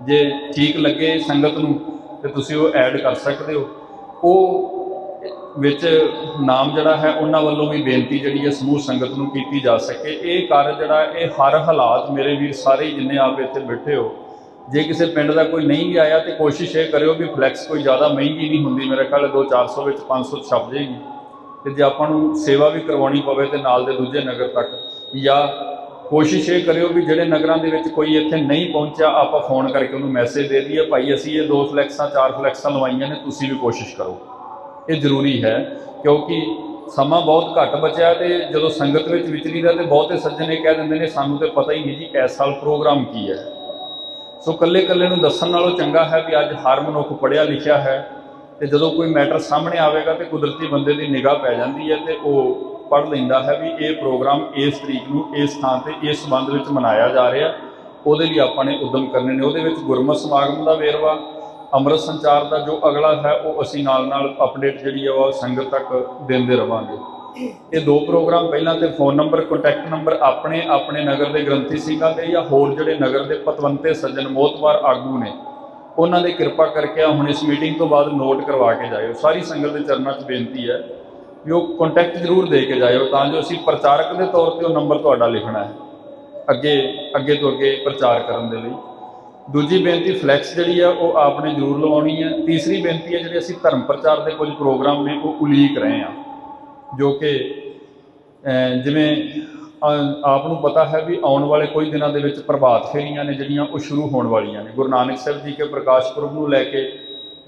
ਜੇ ਠੀਕ ਲੱਗੇ ਸੰਗਤ ਨੂੰ, ਤੇ ਤੁਸੀਂ ਉਹ ਐਡ ਕਰ ਸਕਦੇ ਹੋ। ਉਹ ਵਿੱਚ ਨਾਮ ਜਿਹੜਾ ਹੈ, ਉਹਨਾਂ ਵੱਲੋਂ ਵੀ ਬੇਨਤੀ ਜਿਹੜੀ ਹੈ ਸਮੂਹ ਸੰਗਤ ਨੂੰ ਕੀਤੀ ਜਾ ਸਕੇ। ਇਹ ਕਾਰਜ ਜਿਹੜਾ, ਇਹ ਹਰ ਹਾਲਾਤ ਮੇਰੇ ਵੀਰ ਸਾਰੇ ਜਿੰਨੇ ਆਪ ਇੱਥੇ ਬੈਠੇ ਹੋ, ਜੇ ਕਿਸੇ ਪਿੰਡ ਦਾ ਕੋਈ ਨਹੀਂ ਵੀ ਆਇਆ ਤੇ ਕੋਸ਼ਿਸ਼ ਇਹ ਕਰਿਓ ਵੀ ਫਲੈਕਸ ਕੋਈ ਜ਼ਿਆਦਾ ਮਹਿੰਗੀ ਨਹੀਂ ਹੁੰਦੀ। ਮੇਰੇ ਖਿਆਲ 2-400 ਵਿੱਚ 500 ਛਪ ਜਾਏਗੀ। ਤੇ ਜੇ ਆਪਾਂ ਨੂੰ ਸੇਵਾ ਵੀ ਕਰਵਾਉਣੀ ਪਵੇ ਤੇ ਨਾਲ ਦੇ ਦੂਜੇ ਨਗਰ ਤੱਕ, ਜਾਂ ਕੋਸ਼ਿਸ਼ ਇਹ ਕਰਿਓ ਵੀ ਜਿਹੜੇ ਨਗਰਾਂ ਦੇ ਵਿੱਚ ਕੋਈ ਇੱਥੇ ਨਹੀਂ ਪਹੁੰਚਿਆ, ਆਪਾਂ ਫੋਨ ਕਰਕੇ ਉਹਨੂੰ ਮੈਸੇਜ ਦੇ ਦਈਏ, ਭਾਈ ਅਸੀਂ ਇਹ ਦੋ ਫਲੈਕਸਾਂ ਚਾਰ ਫਲੈਕਸਾਂ ਲਵਾਈਆਂ ਨੇ, ਤੁਸੀਂ ਵੀ ਕੋਸ਼ਿਸ਼ ਕਰੋ। ਇਹ ਜ਼ਰੂਰੀ ਹੈ, ਕਿਉਂਕਿ ਸਮਾਂ ਬਹੁਤ ਘੱਟ ਬਚਿਆ ਹੈ ਤੇ ਜਦੋਂ ਸੰਗਤ ਵਿੱਚ ਵਿਚਰੀਦਾ ਤੇ ਬਹੁਤੇ ਸੱਜਣ ਇਹ ਕਹਿ ਦਿੰਦੇ ਨੇ, ਸਾਨੂੰ ਤੇ ਪਤਾ ਹੀ ਨਹੀਂ ਜੀ ਇਸ ਸਾਲ ਪ੍ਰੋਗਰਾਮ ਕੀ ਹੈ। ਸੋ ਕੱਲੇ ਕੱਲੇ ਨੂੰ ਦੱਸਣ ਨਾਲੋਂ ਚੰਗਾ ਹੈ ਵੀ ਅੱਜ ਹਰ ਮਨੁੱਖ ਪੜ੍ਹਿਆ ਲਿਖਿਆ ਹੈ ਤੇ ਜਦੋਂ ਕੋਈ ਮੈਟਰ ਸਾਹਮਣੇ ਆਵੇਗਾ ਤੇ ਕੁਦਰਤੀ ਬੰਦੇ ਦੀ ਨਿਗਾਹ ਪੈ ਜਾਂਦੀ ਹੈ ਤੇ ਉਹ ਪੜ੍ਹ ਲੈਂਦਾ ਹੈ ਵੀ ਇਹ ਪ੍ਰੋਗਰਾਮ ਇਸ ਤਰੀਕ ਨੂੰ ਇਸ ਥਾਂ ਤੇ ਇਸ ਸੰਬੰਧ ਵਿੱਚ ਮਨਾਇਆ ਜਾ ਰਿਹਾ। ਉਹਦੇ ਲਈ ਆਪਾਂ ਨੇ ਉਦਮ ਕਰਨੇ ਨੇ। ਉਹਦੇ ਵਿੱਚ ਗੁਰਮਤ ਸਮਾਗਮ ਦਾ ਵੇਰਵਾ ਅੰਮ੍ਰਿਤ ਸੰਚਾਰ ਦਾ ਜੋ ਅਗਲਾ ਹੈ, ਉਹ ਅਸੀਂ ਨਾਲ ਨਾਲ ਅਪਡੇਟ ਜਿਹੜੀ ਆ, ਉਹ ਸੰਗਤ ਤੱਕ ਦਿੰਦੇ ਰਵਾਂਗੇ। ਇਹ ਦੋ ਪ੍ਰੋਗਰਾਮ ਪਹਿਲਾਂ ਤੇ ਫੋਨ ਨੰਬਰ ਕੰਟੈਕਟ ਨੰਬਰ ਆਪਣੇ ਆਪਣੇ ਨਗਰ ਦੇ ਗ੍ਰੰਥੀ ਸਿੰਘਾਂ ਦੇ ਜਾਂ ਹੋਰ ਜਿਹੜੇ ਨਗਰ ਦੇ ਪਤਵੰਤੇ ਸੱਜਣ ਮੋਤਵਾਰ ਆਗੂ ਨੇ, ਉਹਨਾਂ ਦੇ ਕਿਰਪਾ ਕਰਕੇ ਹੁਣ ਇਸ ਮੀਟਿੰਗ ਤੋਂ ਬਾਅਦ ਨੋਟ ਕਰਵਾ ਕੇ ਜਾਇਓ। ਸਾਰੀ ਸੰਗਤ ਦੇ ਚਰਨਾਂ 'ਚ ਬੇਨਤੀ ਹੈ ਵੀ ਉਹ ਕੰਟੈਕਟ ਜ਼ਰੂਰ ਦੇ ਕੇ ਜਾਇਓ, ਤਾਂ ਜੋ ਅਸੀਂ ਪ੍ਰਚਾਰਕ ਦੇ ਤੌਰ ਤੇ ਉਹ ਨੰਬਰ ਤੁਹਾਡਾ ਲਿਖਣਾ ਹੈ। ਅੱਗੇ ਅੱਗੇ ਤੋਂ ਅੱਗੇ ਪ੍ਰਚਾਰ ਕਰਨ ਦੇ ਲਈ। ਦੂਜੀ ਬੇਨਤੀ ਫਲੈਕਸ ਜਿਹੜੀ ਆ, ਉਹ ਆਪਨੇ ਜ਼ਰੂਰ ਲਵਾਉਣੀ ਹੈ ਤੀਸਰੀ ਬੇਨਤੀ ਹੈ ਜਿਹੜੇ ਅਸੀਂ ਧਰਮ ਪ੍ਰਚਾਰ ਦੇ ਕੁਝ ਪ੍ਰੋਗਰਾਮ ਨੇ, ਉਹ ਉਲੀਕ ਰਹੇ ਆ। ਜੋ ਕਿ ਜਿਵੇਂ ਆਪ ਨੂੰ ਪਤਾ ਹੈ ਵੀ ਆਉਣ ਵਾਲੇ ਕੁਝ ਦਿਨਾਂ ਦੇ ਵਿੱਚ ਪ੍ਰਭਾਤ ਫੇਰੀਆਂ ਨੇ, ਜਿਹੜੀਆਂ ਉਹ ਸ਼ੁਰੂ ਹੋਣ ਵਾਲੀਆਂ ਨੇ। ਗੁਰੂ ਨਾਨਕ ਸਾਹਿਬ ਜੀ ਕੇ ਪ੍ਰਕਾਸ਼ ਪੁਰਬ ਨੂੰ ਲੈ ਕੇ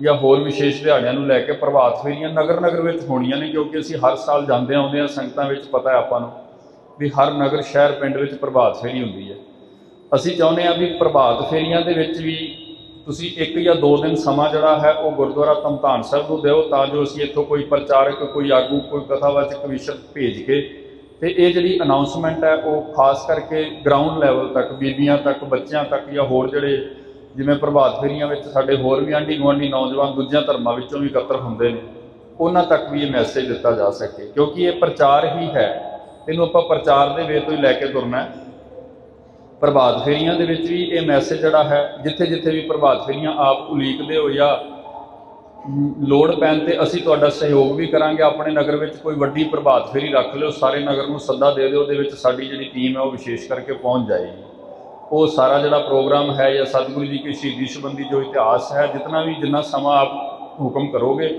ਜਾਂ ਹੋਰ ਵਿਸ਼ੇਸ਼ ਦਿਹਾੜਿਆਂ ਨੂੰ ਲੈ ਕੇ ਪ੍ਰਭਾਤ ਫੇਰੀਆਂ ਨਗਰ ਨਗਰ ਵਿੱਚ ਹੋਣੀਆਂ ਨੇ ਕਿਉਂਕਿ ਅਸੀਂ ਹਰ ਸਾਲ ਜਾਂਦੇ ਆਉਂਦੇ ਆ। ਸੰਗਤਾਂ ਵਿੱਚ ਪਤਾ ਹੈ ਆਪਾਂ ਨੂੰ ਵੀ ਹਰ ਨਗਰ, ਸ਼ਹਿਰ, ਪਿੰਡ ਵਿੱਚ ਪ੍ਰਭਾਤ ਫੇਰੀ ਹੁੰਦੀ ਹੈ। ਅਸੀਂ ਚਾਹੁੰਦੇ ਹਾਂ ਵੀ ਪ੍ਰਭਾਤ ਫੇਰੀਆਂ ਦੇ ਵਿੱਚ ਵੀ ਤੁਸੀਂ ਇੱਕ ਜਾਂ ਦੋ ਦਿਨ ਸਮਾਂ ਜਿਹੜਾ ਹੈ ਉਹ ਗੁਰਦੁਆਰਾ ਤਮਤਾਨ ਸਾਹਿਬ ਨੂੰ ਦਿਓ ਤਾਂ ਜੋ ਅਸੀਂ ਇੱਥੋਂ ਕੋਈ ਪ੍ਰਚਾਰਕ, ਕੋਈ ਆਗੂ, ਕੋਈ ਕਥਾਵਾਚਕ ਵਿਸ਼ਰ ਭੇਜ ਕੇ ਤੇ ਇਹ ਜਿਹੜੀ ਅਨਾਉਂਸਮੈਂਟ ਹੈ ਉਹ ਖਾਸ ਕਰਕੇ ਗਰਾਊਂਡ ਲੈਵਲ ਤੱਕ, ਬੀਬੀਆਂ ਤੱਕ, ਬੱਚਿਆਂ ਤੱਕ ਜਾਂ ਹੋਰ ਜਿਹੜੇ ਜਿਵੇਂ ਪ੍ਰਭਾਤ ਫੇਰੀਆਂ ਵਿੱਚ ਸਾਡੇ ਹੋਰ ਵੀ ਆਂਢੀ ਗੁਆਂਢੀ ਨੌਜਵਾਨ ਦੂਜਿਆਂ ਧਰਮਾਂ ਵਿੱਚੋਂ ਵੀ ਇਕੱਤਰ ਹੁੰਦੇ ਨੇ, ਉਹਨਾਂ ਤੱਕ ਵੀ ਇਹ ਮੈਸੇਜ ਦਿੱਤਾ ਜਾ ਸਕੇ ਕਿਉਂਕਿ ਇਹ ਪ੍ਰਚਾਰ ਹੀ ਹੈ। ਇਹਨੂੰ ਆਪਾਂ ਪ੍ਰਚਾਰ ਦੇ ਵੇ ਤੋਂ ਹੀ ਲੈ ਕੇ ਤੁਰਨਾ ਹੈ। ਪ੍ਰਭਾਤ ਫੇਰੀਆਂ ਦੇ ਵਿੱਚ ਵੀ ਇਹ ਮੈਸੇਜ ਜਿਹੜਾ ਹੈ, ਜਿੱਥੇ ਜਿੱਥੇ ਵੀ ਪ੍ਰਭਾਤ ਫੇਰੀਆਂ ਆਪ ਉਲੀਕਦੇ ਹੋ ਜਾਂ ਲੋੜ ਪੈਣ ਤੇ ਅਸੀਂ ਤੁਹਾਡਾ ਸਹਿਯੋਗ ਵੀ ਕਰਾਂਗੇ। ਆਪਣੇ ਨਗਰ ਵਿੱਚ ਕੋਈ ਵੱਡੀ ਪ੍ਰਭਾਤ ਫੇਰੀ ਰੱਖ ਲਿਓ, ਸਾਰੇ ਨਗਰ ਨੂੰ ਸੱਦਾ ਦੇ ਦਿਓ, ਉਹਦੇ ਵਿੱਚ ਸਾਡੀ ਜਿਹੜੀ ਟੀਮ ਹੈ ਉਹ ਵਿਸ਼ੇਸ਼ ਕਰਕੇ ਪਹੁੰਚ ਜਾਏਗੀ ਉਹ ਸਾਰਾ ਜਿਹੜਾ ਪ੍ਰੋਗਰਾਮ ਹੈ ਜਾਂ ਸਤਿਗੁਰੂ ਜੀ ਕੀ ਸ਼ਹੀਦੀ ਸੰਬੰਧੀ ਜੋ ਇਤਿਹਾਸ ਹੈ ਜਿੰਨਾ ਵੀ ਜਿੰਨਾ ਸਮਾਂ ਆਪ ਹੁਕਮ ਕਰੋਗੇ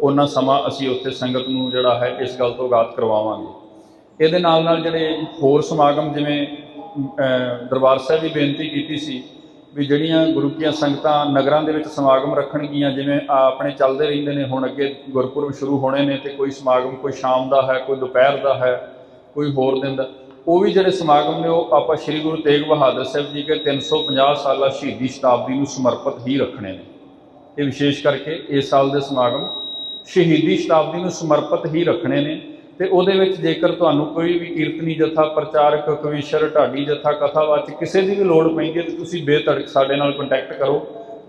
ਉਹਨਾਂ ਸਮਾਂ ਅਸੀਂ ਉੱਥੇ ਸੰਗਤ ਨੂੰ ਜਿਹੜਾ ਹੈ ਇਸ ਗੱਲ ਤੋਂ ਅਗਾਤ ਕਰਵਾਵਾਂਗੇ। ਇਹਦੇ ਨਾਲ ਨਾਲ ਜਿਹੜੇ ਹੋਰ ਸਮਾਗਮ ਜਿਵੇਂ ਦਰਬਾਰ ਸਾਹਿਬ ਦੀ ਬੇਨਤੀ ਕੀਤੀ ਸੀ ਵੀ ਜਿਹੜੀਆਂ ਗੁਰੂ ਕੀਆਂ ਸੰਗਤਾਂ ਨਗਰਾਂ ਦੇ ਵਿੱਚ ਸਮਾਗਮ ਰੱਖਣਗੀਆਂ, ਜਿਵੇਂ ਆਪਣੇ ਚੱਲਦੇ ਰਹਿੰਦੇ ਨੇ, ਹੁਣ ਅੱਗੇ ਗੁਰਪੁਰਬ ਸ਼ੁਰੂ ਹੋਣੇ ਨੇ ਤੇ ਕੋਈ ਸਮਾਗਮ ਕੋਈ ਸ਼ਾਮ ਦਾ ਹੈ, ਕੋਈ ਦੁਪਹਿਰ ਦਾ ਹੈ, ਕੋਈ ਹੋਰ ਦਿਨ ਦਾ, ਉਹ ਵੀ ਜਿਹੜੇ ਸਮਾਗਮ ਨੇ, ਉਹ ਆਪਾਂ ਸ੍ਰੀ ਗੁਰੂ ਤੇਗ ਬਹਾਦਰ ਸਾਹਿਬ ਜੀ ਕੇ 350 ਸਾਲਾ ਸ਼ਹੀਦੀ ਸ਼ਤਾਬਦੀ ਨੂੰ ਸਮਰਪਿਤ ਹੀ ਰੱਖਣੇ ਨੇ। ਇਹ ਵਿਸ਼ੇਸ਼ ਕਰਕੇ ਇਸ ਸਾਲ ਦੇ ਸਮਾਗਮ ਸ਼ਹੀਦੀ ਸ਼ਤਾਬਦੀ ਨੂੰ ਸਮਰਪਿਤ ਹੀ ਰੱਖਣੇ ਨੇ। ਤੇ ਉਹਦੇ ਵਿੱਚ ਜੇਕਰ ਤੁਹਾਨੂੰ ਕੋਈ ਵੀ ਕੀਰਤਨੀ ਜਥਾ, ਪ੍ਰਚਾਰਕ, ਕਵੀਸ਼ਰ, ਢਾਡੀ ਜਥਾ ਕਥਾਵਾਚਕ ਕਿਸੇ ਦੀ ਵੀ ਲੋੜ ਪੈਂਦੀ ਹੈ ਤੇ ਤੁਸੀਂ ਬੇਤੜਕ ਸਾਡੇ ਨਾਲ ਕੰਟੈਕਟ ਕਰੋ।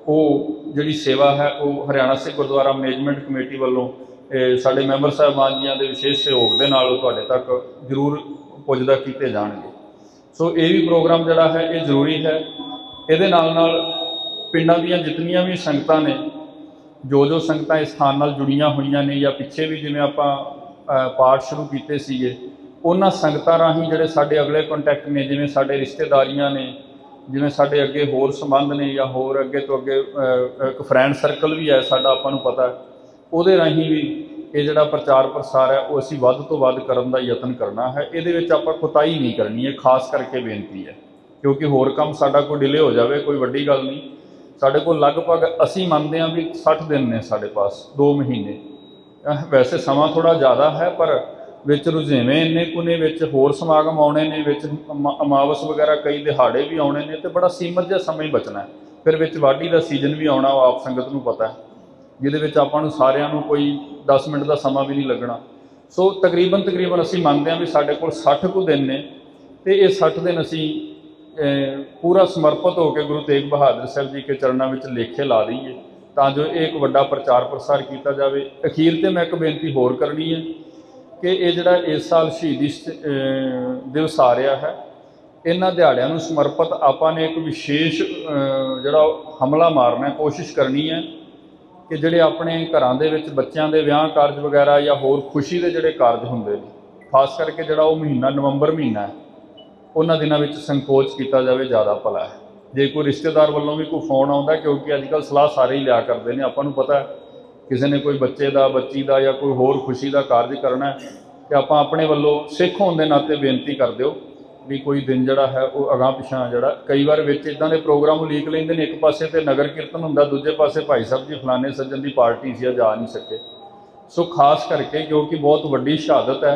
ਉਹ ਜਿਹੜੀ ਸੇਵਾ ਹੈ, ਉਹ ਹਰਿਆਣਾ ਸਿੱਖ ਗੁਰਦੁਆਰਾ ਮੈਨੇਜਮੈਂਟ ਕਮੇਟੀ ਵੱਲੋਂ ਸਾਡੇ ਮੈਂਬਰ ਸਾਹਿਬਾਨ ਜੀਆਂ ਦੇ ਵਿਸ਼ੇਸ਼ ਸਹਿਯੋਗ ਦੇ ਨਾਲ ਉਹ ਤੁਹਾਡੇ ਤੱਕ ਜ਼ਰੂਰ ਪੁੱਜਦਾ ਕੀਤੇ ਜਾਣਗੇ। ਸੋ ਇਹ ਵੀ ਪ੍ਰੋਗਰਾਮ ਜਿਹੜਾ ਹੈ, ਇਹ ਜ਼ਰੂਰੀ ਹੈ। ਇਹਦੇ ਨਾਲ ਨਾਲ ਪਿੰਡਾਂ ਦੀਆਂ ਜਿਤਨੀਆਂ ਵੀ ਸੰਗਤਾਂ ਨੇ ਜੋ ਜੋ ਸੰਗਤਾਂ ਇਸ ਸਥਾਨ ਨਾਲ ਜੁੜੀਆਂ ਹੋਈਆਂ ਨੇ ਜਾਂ ਪਿੱਛੇ ਵੀ ਜਿਵੇਂ ਆਪਾਂ ਪਾਠ ਸ਼ੁਰੂ ਕੀਤੇ ਸੀਗੇ। ਉਹਨਾਂ ਸੰਗਤਾਂ ਰਾਹੀਂ ਜਿਹੜੇ ਸਾਡੇ ਅਗਲੇ ਕੰਟੈਕਟ ਨੇ, ਜਿਵੇਂ ਸਾਡੇ ਰਿਸ਼ਤੇਦਾਰੀਆਂ ਨੇ, ਜਿਵੇਂ ਸਾਡੇ ਅੱਗੇ ਹੋਰ ਸੰਬੰਧ ਨੇ ਜਾਂ ਹੋਰ ਅੱਗੇ ਤੋਂ ਅੱਗੇ ਇੱਕ ਫਰੈਂਡ ਸਰਕਲ ਵੀ ਹੈ, ਸਾਡਾ ਆਪਾਂ ਨੂੰ ਪਤਾ। ਉਹਦੇ ਰਾਹੀਂ ਵੀ ਇਹ ਜਿਹੜਾ ਪ੍ਰਚਾਰ ਪ੍ਰਸਾਰ ਹੈ, ਉਹ ਅਸੀਂ ਵੱਧ ਤੋਂ ਵੱਧ ਕਰਨ ਦਾ ਯਤਨ ਕਰਨਾ ਹੈ। ਇਹਦੇ ਵਿੱਚ ਆਪਾਂ ਕੁਤਾਈ ਨਹੀਂ ਕਰਨੀ ਹੈ ਖਾਸ ਕਰਕੇ ਬੇਨਤੀ ਹੈ। ਕਿਉਂਕਿ ਹੋਰ ਕੰਮ ਸਾਡਾ ਕੋਈ ਡਿਲੇ ਹੋ ਜਾਵੇ, ਕੋਈ ਵੱਡੀ ਗੱਲ ਨਹੀਂ। ਸਾਡੇ ਕੋਲ ਲਗਭਗ ਅਸੀਂ ਮੰਨਦੇ ਹਾਂ ਵੀ 60 ਦਿਨ ਨੇ ਸਾਡੇ ਪਾਸ 2 ਮਹੀਨੇ। ਵੈਸੇ ਸਮਾਂ ਥੋੜਾ ਜ਼ਿਆਦਾ ਹੈ, ਪਰ ਵਿੱਚ ਰੁਝੇਵੇਂ ਇੰਨੇ ਕੁ ਨੇ, ਵਿੱਚ ਹੋਰ ਸਮਾਗਮ ਆਉਣੇ ਨੇ, ਵਿੱਚ ਅਮਾ- ਅਮਾਵਸ ਵਗੈਰਾ ਕਈ ਦਿਹਾੜੇ ਵੀ ਆਉਣੇ ਨੇ, ਤੇ ਬੜਾ ਸੀਮਤ ਜਿਹਾ ਸਮਾਂ ਹੀ ਬਚਣਾ ਫਿਰ ਵਿੱਚ ਵਾਢੀ ਦਾ ਸੀਜ਼ਨ ਵੀ ਆਉਣਾ, ਉਹ ਆਪ ਸੰਗਤ ਨੂੰ ਪਤਾ ਹੈ, ਜਿਹਦੇ ਵਿੱਚ ਆਪਾਂ ਨੂੰ ਸਾਰਿਆਂ ਨੂੰ ਕੋਈ 10 ਮਿੰਟ ਦਾ ਸਮਾਂ ਵੀ ਨਹੀਂ ਲੱਗਣਾ। ਸੋ ਤਕਰੀਬਨ ਤਕਰੀਬਨ ਅਸੀਂ ਮੰਨਦੇ ਹਾਂ ਵੀ ਸਾਡੇ ਕੋਲ 60 ਕੁ ਦਿਨ ਨੇ, ਤੇ ਇਹ 60 ਦਿਨ ਅਸੀਂ ਪੂਰਾ ਸਮਰਪਿਤ ਹੋ ਕੇ ਗੁਰੂ ਤੇਗ ਬਹਾਦਰ ਸਾਹਿਬ ਜੀ ਕੇ ਚਰਨਾਂ ਵਿੱਚ ਲੇਖੇ ਲਾ ਦਈਏ। ਤਾਂ ਜੋ ਇਹ ਇੱਕ ਵੱਡਾ ਪ੍ਰਚਾਰ ਪ੍ਰਸਾਰ ਕੀਤਾ ਜਾਵੇ। ਅਖੀਰ ਤੇ ਮੈਂ ਇੱਕ ਬੇਨਤੀ ਹੋਰ ਕਰਨੀ ਹੈ ਕਿ ਇਹ ਜਿਹੜਾ ਇਸ ਸਾਲ ਸ਼ਹੀਦੀ ਸ- ਦਿਵਸ ਆ ਰਿਹਾ ਹੈ, ਇਹਨਾਂ ਦਿਹਾੜਿਆਂ ਨੂੰ ਸਮਰਪਿਤ ਆਪਾਂ ਨੇ ਇੱਕ ਵਿਸ਼ੇਸ਼ ਜਿਹੜਾ ਉਹ ਹਮਲਾ ਮਾਰਨਾ ਕੋਸ਼ਿਸ਼ ਕਰਨੀ ਹੈ ਕਿ ਜਿਹੜੇ ਆਪਣੇ ਘਰਾਂ ਦੇ ਵਿੱਚ ਬੱਚਿਆਂ ਦੇ ਵਿਆਹ ਕਾਰਜ ਵਗੈਰਾ ਜਾਂ ਹੋਰ ਖੁਸ਼ੀ ਦੇ ਜਿਹੜੇ ਕਾਰਜ ਹੁੰਦੇ ਨੇ, ਖਾਸ ਕਰਕੇ ਜਿਹੜਾ ਉਹ ਮਹੀਨਾ ਨਵੰਬਰ ਮਹੀਨਾ ਹੈ, ਉਹਨਾਂ ਦਿਨਾਂ ਵਿੱਚ ਸੰਕੋਚ ਕੀਤਾ ਜਾਵੇ, ਜ਼ਿਆਦਾ ਭਲਾ ਹੈ। ਜੇ ਕੋਈ ਰਿਸ਼ਤੇਦਾਰ ਵੱਲੋਂ ਵੀ ਕੋਈ ਫੋਨ ਆਉਂਦਾ, ਕਿਉਂਕਿ ਅੱਜ ਕੱਲ੍ਹ ਸਲਾਹ ਸਾਰੇ ਹੀ ਲਿਆ ਕਰਦੇ ਨੇ, ਆਪਾਂ ਨੂੰ ਪਤਾ ਕਿਸੇ ਨੇ ਕੋਈ ਬੱਚੇ ਦਾ, ਬੱਚੀ ਦਾ ਜਾਂ ਕੋਈ ਹੋਰ ਖੁਸ਼ੀ ਦਾ ਕਾਰਜ ਕਰਨਾ ਹੈ, ਤੇ ਆਪਾਂ ਆਪਣੇ ਵੱਲੋਂ ਸਿੱਖ ਹੋਣ ਦੇ ਨਾਤੇ ਬੇਨਤੀ ਕਰ ਦਿਓ ਵੀ ਕੋਈ ਦਿਨ ਜਿਹੜਾ ਹੈ, ਉਹ ਅਗਾਂਹ ਪਿਛਾਂ ਜਿਹੜਾ, ਕਈ ਵਾਰ ਵਿੱਚ ਇਦਾਂ ਦੇ ਪ੍ਰੋਗਰਾਮ ਉਲੀਕ ਲੈਂਦੇ ਨੇ, ਇੱਕ ਪਾਸੇ ਤੇ ਨਗਰ ਕੀਰਤਨ ਹੁੰਦਾ, ਦੂਜੇ ਪਾਸੇ ਭਾਈ ਸਾਹਿਬ ਜੀ ਫਲਾਣੇ ਸੱਜਣ ਦੀ ਪਾਰਟੀ ਸੀ ਆ ਜਾ ਨਹੀਂ ਸਕੇ। ਸੋ ਖਾਸ ਕਰਕੇ ਕਿਉਂਕਿ ਬਹੁਤ ਵੱਡੀ ਸ਼ਹਾਦਤ ਹੈ,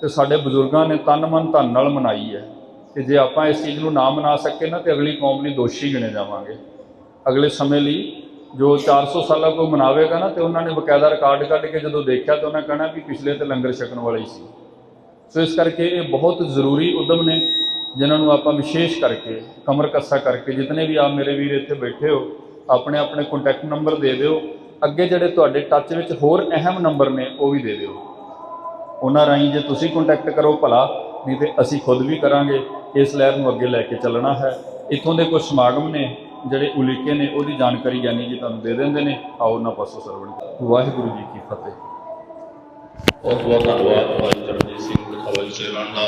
ਤੇ ਸਾਡੇ ਬਜ਼ੁਰਗਾਂ ਨੇ ਤਨ ਮਨ ਧਨ ਨਾਲ ਮਨਾਈ ਹੈ। ਤੇ ਜੇ ਆਪਾਂ ਇਸ ਚੀਜ਼ ਨੂੰ ਨਾ ਮਨਾ ਸਕੇ ਨਾ ਤੇ ਅਗਲੀ ਕੌਮ ਲਈ ਦੋਸ਼ੀ ਗਿਣੇ ਜਾਵਾਂਗੇ। ਅਗਲੇ ਸਮੇਂ ਲਈ ਜੋ 400 ਸਾਲਾਂ ਕੋਈ ਮਨਾਵੇਗਾ ਨਾ ਤੇ ਉਹਨਾਂ ਨੇ ਬਕਾਇਦਾ ਰਿਕਾਰਡ ਕੱਢ ਕੇ ਜਦੋਂ ਦੇਖਿਆ ਤਾਂ ਉਹਨਾਂ ਕਹਿਣਾ ਵੀ ਪਿਛਲੇ ਤੇ ਲੰਗਰ ਛਕਣ ਵਾਲੇ ਹੀ ਸੀ। ਸੋ ਇਸ ਕਰਕੇ ਇਹ ਬਹੁਤ ਜ਼ਰੂਰੀ ਉਦਮ ਨੇ ਜਿਨ੍ਹਾਂ ਨੂੰ ਆਪਾਂ ਵਿਸ਼ੇਸ਼ ਕਰਕੇ, ਕਮਰ ਕੱਸਾ ਕਰਕੇ ਜਿਤਨੇ ਵੀ ਆਪ ਮੇਰੇ ਵੀਰ ਇੱਥੇ ਬੈਠੇ ਹੋ, ਆਪਣੇ ਆਪਣੇ ਕੰਟੈਕਟ ਨੰਬਰ ਦੇ ਦਿਓ। ਅੱਗੇ ਜਿਹੜੇ ਤੁਹਾਡੇ ਟੱਚ ਵਿੱਚ ਹੋਰ ਅਹਿਮ ਨੰਬਰ ਨੇ ਉਹ ਵੀ ਦੇ ਦਿਓ। ਉਹਨਾਂ ਰਾਹੀਂ ਜੇ ਤੁਸੀਂ ਕੰਟੈਕਟ ਕਰੋ ਭਲਾ ਨਹੀਂ ਤੇ ਅਸੀਂ ਖੁਦ ਵੀ ਕਰਾਂਗੇ, ਇਸ ਲਹਿਰ ਨੂੰ ਅੱਗੇ ਲੈ ਕੇ ਚੱਲਣਾ ਹੈ। ਇੱਥੋਂ ਦੇ ਕੁਝ ਸਮਾਗਮ ਨੇ, ਜਿਹੜੇ ਉਲੀਕੇ ਨੇ, ਉਹਦੀ ਜਾਣਕਾਰੀ ਯਾਨੀ ਕਿ ਤੁਹਾਨੂੰ ਦੇ ਦਿੰਦੇ ਨੇ। ਆਓ ਉਹਨਾਂ ਪਾਸੋਂ ਸਰਵਣ ਵਾਹਿਗੁਰੂ ਜੀ ਕੀ ਫਤਿਹ। ਬਹੁਤ ਬਹੁਤ ਧੰਨਵਾਦ ਭਾਈ ਚਰਨਜੀਤ ਸਿੰਘ ਖਵਲ ਸੇਵਾਨ ਦਾ।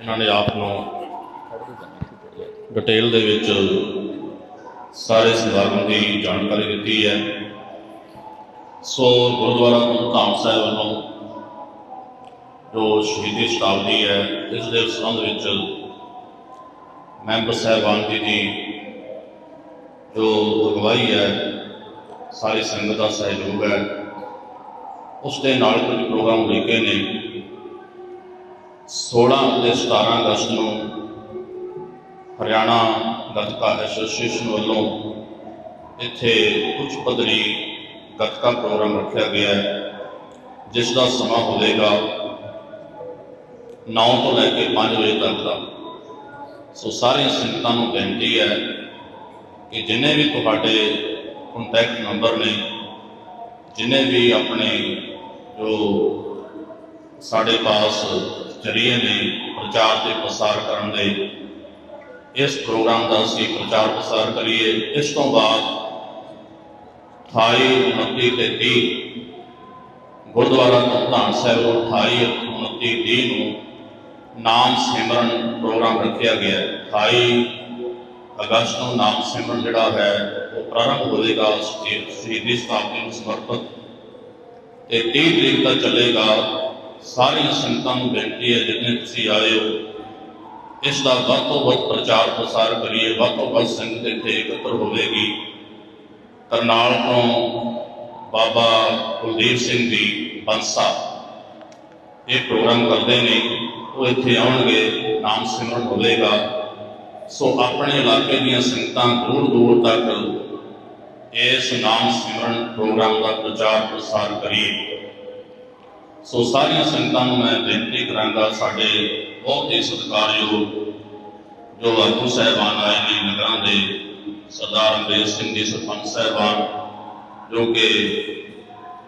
ਇਹਨਾਂ ਨੇ ਆਪ ਨੂੰ ਡਿਟੇਲ ਦੇ ਵਿੱਚ ਸਾਰੇ ਸਮਾਗਮ ਦੀ ਜਾਣਕਾਰੀ ਦਿੱਤੀ ਹੈ। ਸੋ ਗੁਰਦੁਆਰਾ ਧਾਮ ਸਾਹਿਬ ਵੱਲੋਂ ਜੋ ਸ਼ਹੀਦੀ ਸ਼ਤਾਬਦੀ ਹੈ, ਇਸ ਦੇ ਸੰਬੰਧ ਵਿੱਚ ਮੈਂਬਰ ਸਾਹਿਬਾਨ ਜੀ ਦੀ ਜੋ ਅਗਵਾਈ ਹੈ, ਸਾਰੀ ਸੰਗਤ ਦਾ ਸਹਿਯੋਗ ਹੈ। ਉਸ ਦੇ ਨਾਲ ਕੁਝ ਪ੍ਰੋਗਰਾਮ ਲਿਖੇ ਨੇ। 16 ਅਤੇ 17 ਅਗਸਤ ਨੂੰ ਹਰਿਆਣਾ ਗੱਤਕਾ ਐਸੋਸੀਏਸ਼ਨ ਵੱਲੋਂ ਇੱਥੇ ਉੱਚ ਪੱਧਰੀ ਗੱਤਕਾ ਪ੍ਰੋਗਰਾਮ ਰੱਖਿਆ ਗਿਆ ਹੈ, ਜਿਸ ਦਾ ਸਮਾਂ ਹੋਵੇਗਾ 9 ਤੋਂ ਲੈ ਕੇ 5 ਵਜੇ ਤੱਕ ਦਾ। ਸੋ ਸਾਰੀਆਂ ਸੰਗਤਾਂ ਨੂੰ ਬੇਨਤੀ ਹੈ ਕਿ ਜਿੰਨੇ ਵੀ ਤੁਹਾਡੇ ਕੰਟੈਕਟ ਨੰਬਰ ਨੇ, ਜਿਨੇ ਵੀ ਆਪਣੇ ਜੋ ਸਾਡੇ ਪਾਸ ਜਰੀਏ ਨੇ ਪ੍ਰਚਾਰ ਤੇ ਪ੍ਰਸਾਰ ਕਰਨ ਦੇ, ਇਸ ਪ੍ਰੋਗਰਾਮ ਦਾ ਅਸੀਂ ਪ੍ਰਚਾਰ ਪ੍ਰਸਾਰ ਕਰੀਏ। ਇਸ ਤੋਂ ਬਾਅਦ 28 29 ਤੇ 30 ਗੁਰਦੁਆਰਾ ਧੰਨ ਸਾਹਿਬ ਨੂੰ 28 29 30 ਨੂੰ ਨਾਮ ਸਿਮਰਨ ਪ੍ਰੋਗਰਾਮ ਰੱਖਿਆ ਗਿਆ ਹੈ। 28 ਅਗਸਤ ਨੂੰ ਨਾਮ ਸਿਮਰਨ ਜਿਹੜਾ ਹੈ, ਉਹ ਪ੍ਰਾਰੰਭ ਹੋਵੇਗਾ ਸ਼ਹੀ- ਸ਼ਹੀਦੀ ਸਤਾਬਦੀ ਨੂੰ ਸਮਰਪਿਤ। ਤੇ 30 ਤਰੀਕ ਤੱਕ ਚੱਲੇਗਾ। ਸਾਰੀਆਂ ਸੰਗਤਾਂ ਨੂੰ ਬੇਨਤੀ ਹੈ, ਜਿੰਨੇ ਤੁਸੀਂ ਆਏ ਹੋ, ਇਸ ਦਾ ਵੱਧ ਤੋਂ ਵੱਧ ਪ੍ਰਚਾਰ ਪ੍ਰਸਾਰ ਕਰੀਏ। ਵੱਧ ਤੋਂ ਵੱਧ ਸੰਗਤ ਇੱਥੇ ਇਕੱਤਰ ਹੋਵੇਗੀ। ਕਰਨਾਲ ਤੋਂ ਬਾਬਾ ਕੁਲਦੀਪ ਸਿੰਘ ਦੀ ਬੰਸਾ ਇਹ ਪ੍ਰੋਗਰਾਮ ਕਰਦੇ ਨੇ। ਉਹ ਇੱਥੇ ਆਉਣਗੇ, ਨਾਮ ਸਿਮਰਨ ਹੋਵੇਗਾ। ਸੋ ਆਪਣੇ ਇਲਾਕੇ ਦੀਆਂ ਸੰਗਤਾਂ ਦੂਰ ਦੂਰ ਤੱਕ ਇਸ ਨਾਮ ਸਿਮਰਨ ਪ੍ਰੋਗਰਾਮ ਦਾ ਪ੍ਰਚਾਰ ਪ੍ਰਸਾਰ ਕਰੀਏ। ਸੋ ਸਾਰੀਆਂ ਸੰਗਤਾਂ ਨੂੰ ਮੈਂ ਬੇਨਤੀ ਕਰਾਂਗਾ, ਸਾਡੇ ਬਹੁਤ ਹੀ ਸਤਿਕਾਰਯੋਗ ਜੋ ਆਗੂ ਸਾਹਿਬਾਨ ਆਏ ਨੇ ਨਗਰਾਂ ਦੇ ਸਰਦਾਰ ਅੰਗਰੇਜ਼ ਸਿੰਘ ਜੀ, ਸਰਪੰਚ ਸਾਹਿਬਾਨ, ਜੋ ਕਿ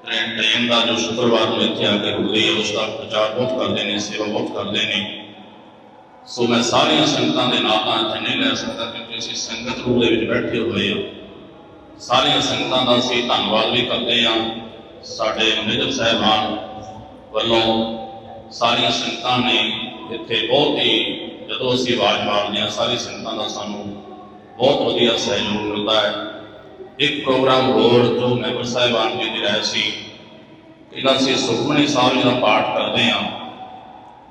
ਟ੍ਰੇਨ ਟ੍ਰੇਨ ਦਾ ਜੋ ਸ਼ੁੱਕਰਵਾਰ ਨੂੰ ਇੱਥੇ ਆ ਕੇ ਰੁਕਦੀ ਹੈ ਉਸ ਦਾ ਪ੍ਰਚਾਰ ਬਹੁਤ ਕਰਦੇ ਨੇ, ਸੇਵਾ ਬਹੁਤ ਕਰਦੇ ਨੇ। ਸੋ ਮੈਂ ਸਾਰੀਆਂ ਸੰਗਤਾਂ ਦੇ ਨਾਂ ਤਾਂ ਇੱਥੇ ਨਹੀਂ ਲੈ ਸਕਦਾ, ਕਿਉਂਕਿ ਅਸੀਂ ਸੰਗਤ ਰੂਪ ਦੇ ਵਿੱਚ ਬੈਠੇ ਹੋਏ ਹਾਂ। ਸਾਰੀਆਂ ਸੰਗਤਾਂ ਦਾ ਅਸੀਂ ਧੰਨਵਾਦ ਵੀ ਕਰਦੇ ਹਾਂ। ਸਾਡੇ ਮੈਨੇਜਰ ਸਾਹਿਬਾਨ ਵੱਲੋਂ ਸਾਰੀਆਂ ਸੰਗਤਾਂ ਨੇ ਇੱਥੇ ਬਹੁਤ ਹੀ, ਜਦੋਂ ਅਸੀਂ ਆਵਾਜ਼ ਮਾਰਦੇ ਹਾਂ, ਸਾਰੀ ਸੰਗਤਾਂ ਦਾ ਸਾਨੂੰ ਬਹੁਤ ਵਧੀਆ ਸਹਿਯੋਗ ਮਿਲਦਾ ਹੈ। ਇੱਕ ਪ੍ਰੋਗਰਾਮ ਹੋਰ ਜੋ ਮੈਂਬਰ ਸਾਹਿਬਾਨ ਜੀ ਦੀ ਰਾਏ ਸੀ ਇਹਨਾਂ ਅਸੀਂ ਸੁਖਮਨੀ ਸਾਹਿਬ ਜੀ ਦਾ ਪਾਠ ਕਰਦੇ ਹਾਂ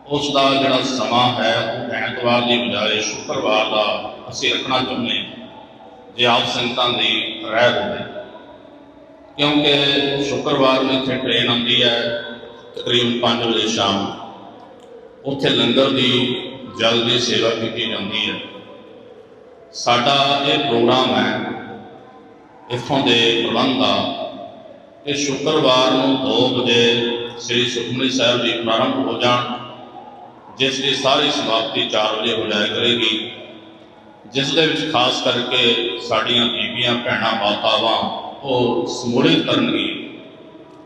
ਉਸ ਦਾ ਜਿਹੜਾ ਸਮਾਂ ਹੈ, ਉਹ ਐਤਵਾਰ ਦੀ ਬਜਾਏ ਸ਼ੁੱਕਰਵਾਰ ਦਾ ਅਸੀਂ ਰੱਖਣਾ ਚਾਹੁੰਦੇ ਹਾਂ, ਜੇ ਆਪ ਸੰਗਤਾਂ ਦੀ ਰਾਏ ਹੋਵੇ। ਕਿਉਂਕਿ ਸ਼ੁੱਕਰਵਾਰ ਨੂੰ ਇੱਥੇ ਟ੍ਰੇਨ ਆਉਂਦੀ ਹੈ, ਤਕਰੀਬਨ 5 ਵਜੇ ਸ਼ਾਮ। ਉੱਥੇ ਲੰਗਰ ਦੀ ਜਲ ਦੀ ਸੇਵਾ ਕੀਤੀ ਜਾਂਦੀ ਹੈ। ਸਾਡਾ ਇਹ ਪ੍ਰੋਗਰਾਮ ਹੈ ਇੱਥੋਂ ਦੇ ਪ੍ਰਬੰਧ ਆ। ਕਿ ਸ਼ੁੱਕਰਵਾਰ ਨੂੰ 2 ਵਜੇ ਸ੍ਰੀ ਸੁਖਮਨੀ ਸਾਹਿਬ ਜੀ ਪ੍ਰਾਰੰਭ ਹੋ ਜਾਣ, ਜਿਸ ਦੀ ਸਾਰੀ ਸਮਾਪਤੀ 4 ਵਜੇ ਹੋ ਜਾਇਆ ਕਰੇਗੀ, ਜਿਸ ਦੇ ਵਿੱਚ ਖਾਸ ਕਰਕੇ ਸਾਡੀਆਂ ਬੀਬੀਆਂ, ਭੈਣਾਂ, ਮਾਤਾਵਾਂ, ਉਹ ਸਮੂਲਿਤ ਕਰਨਗੀ।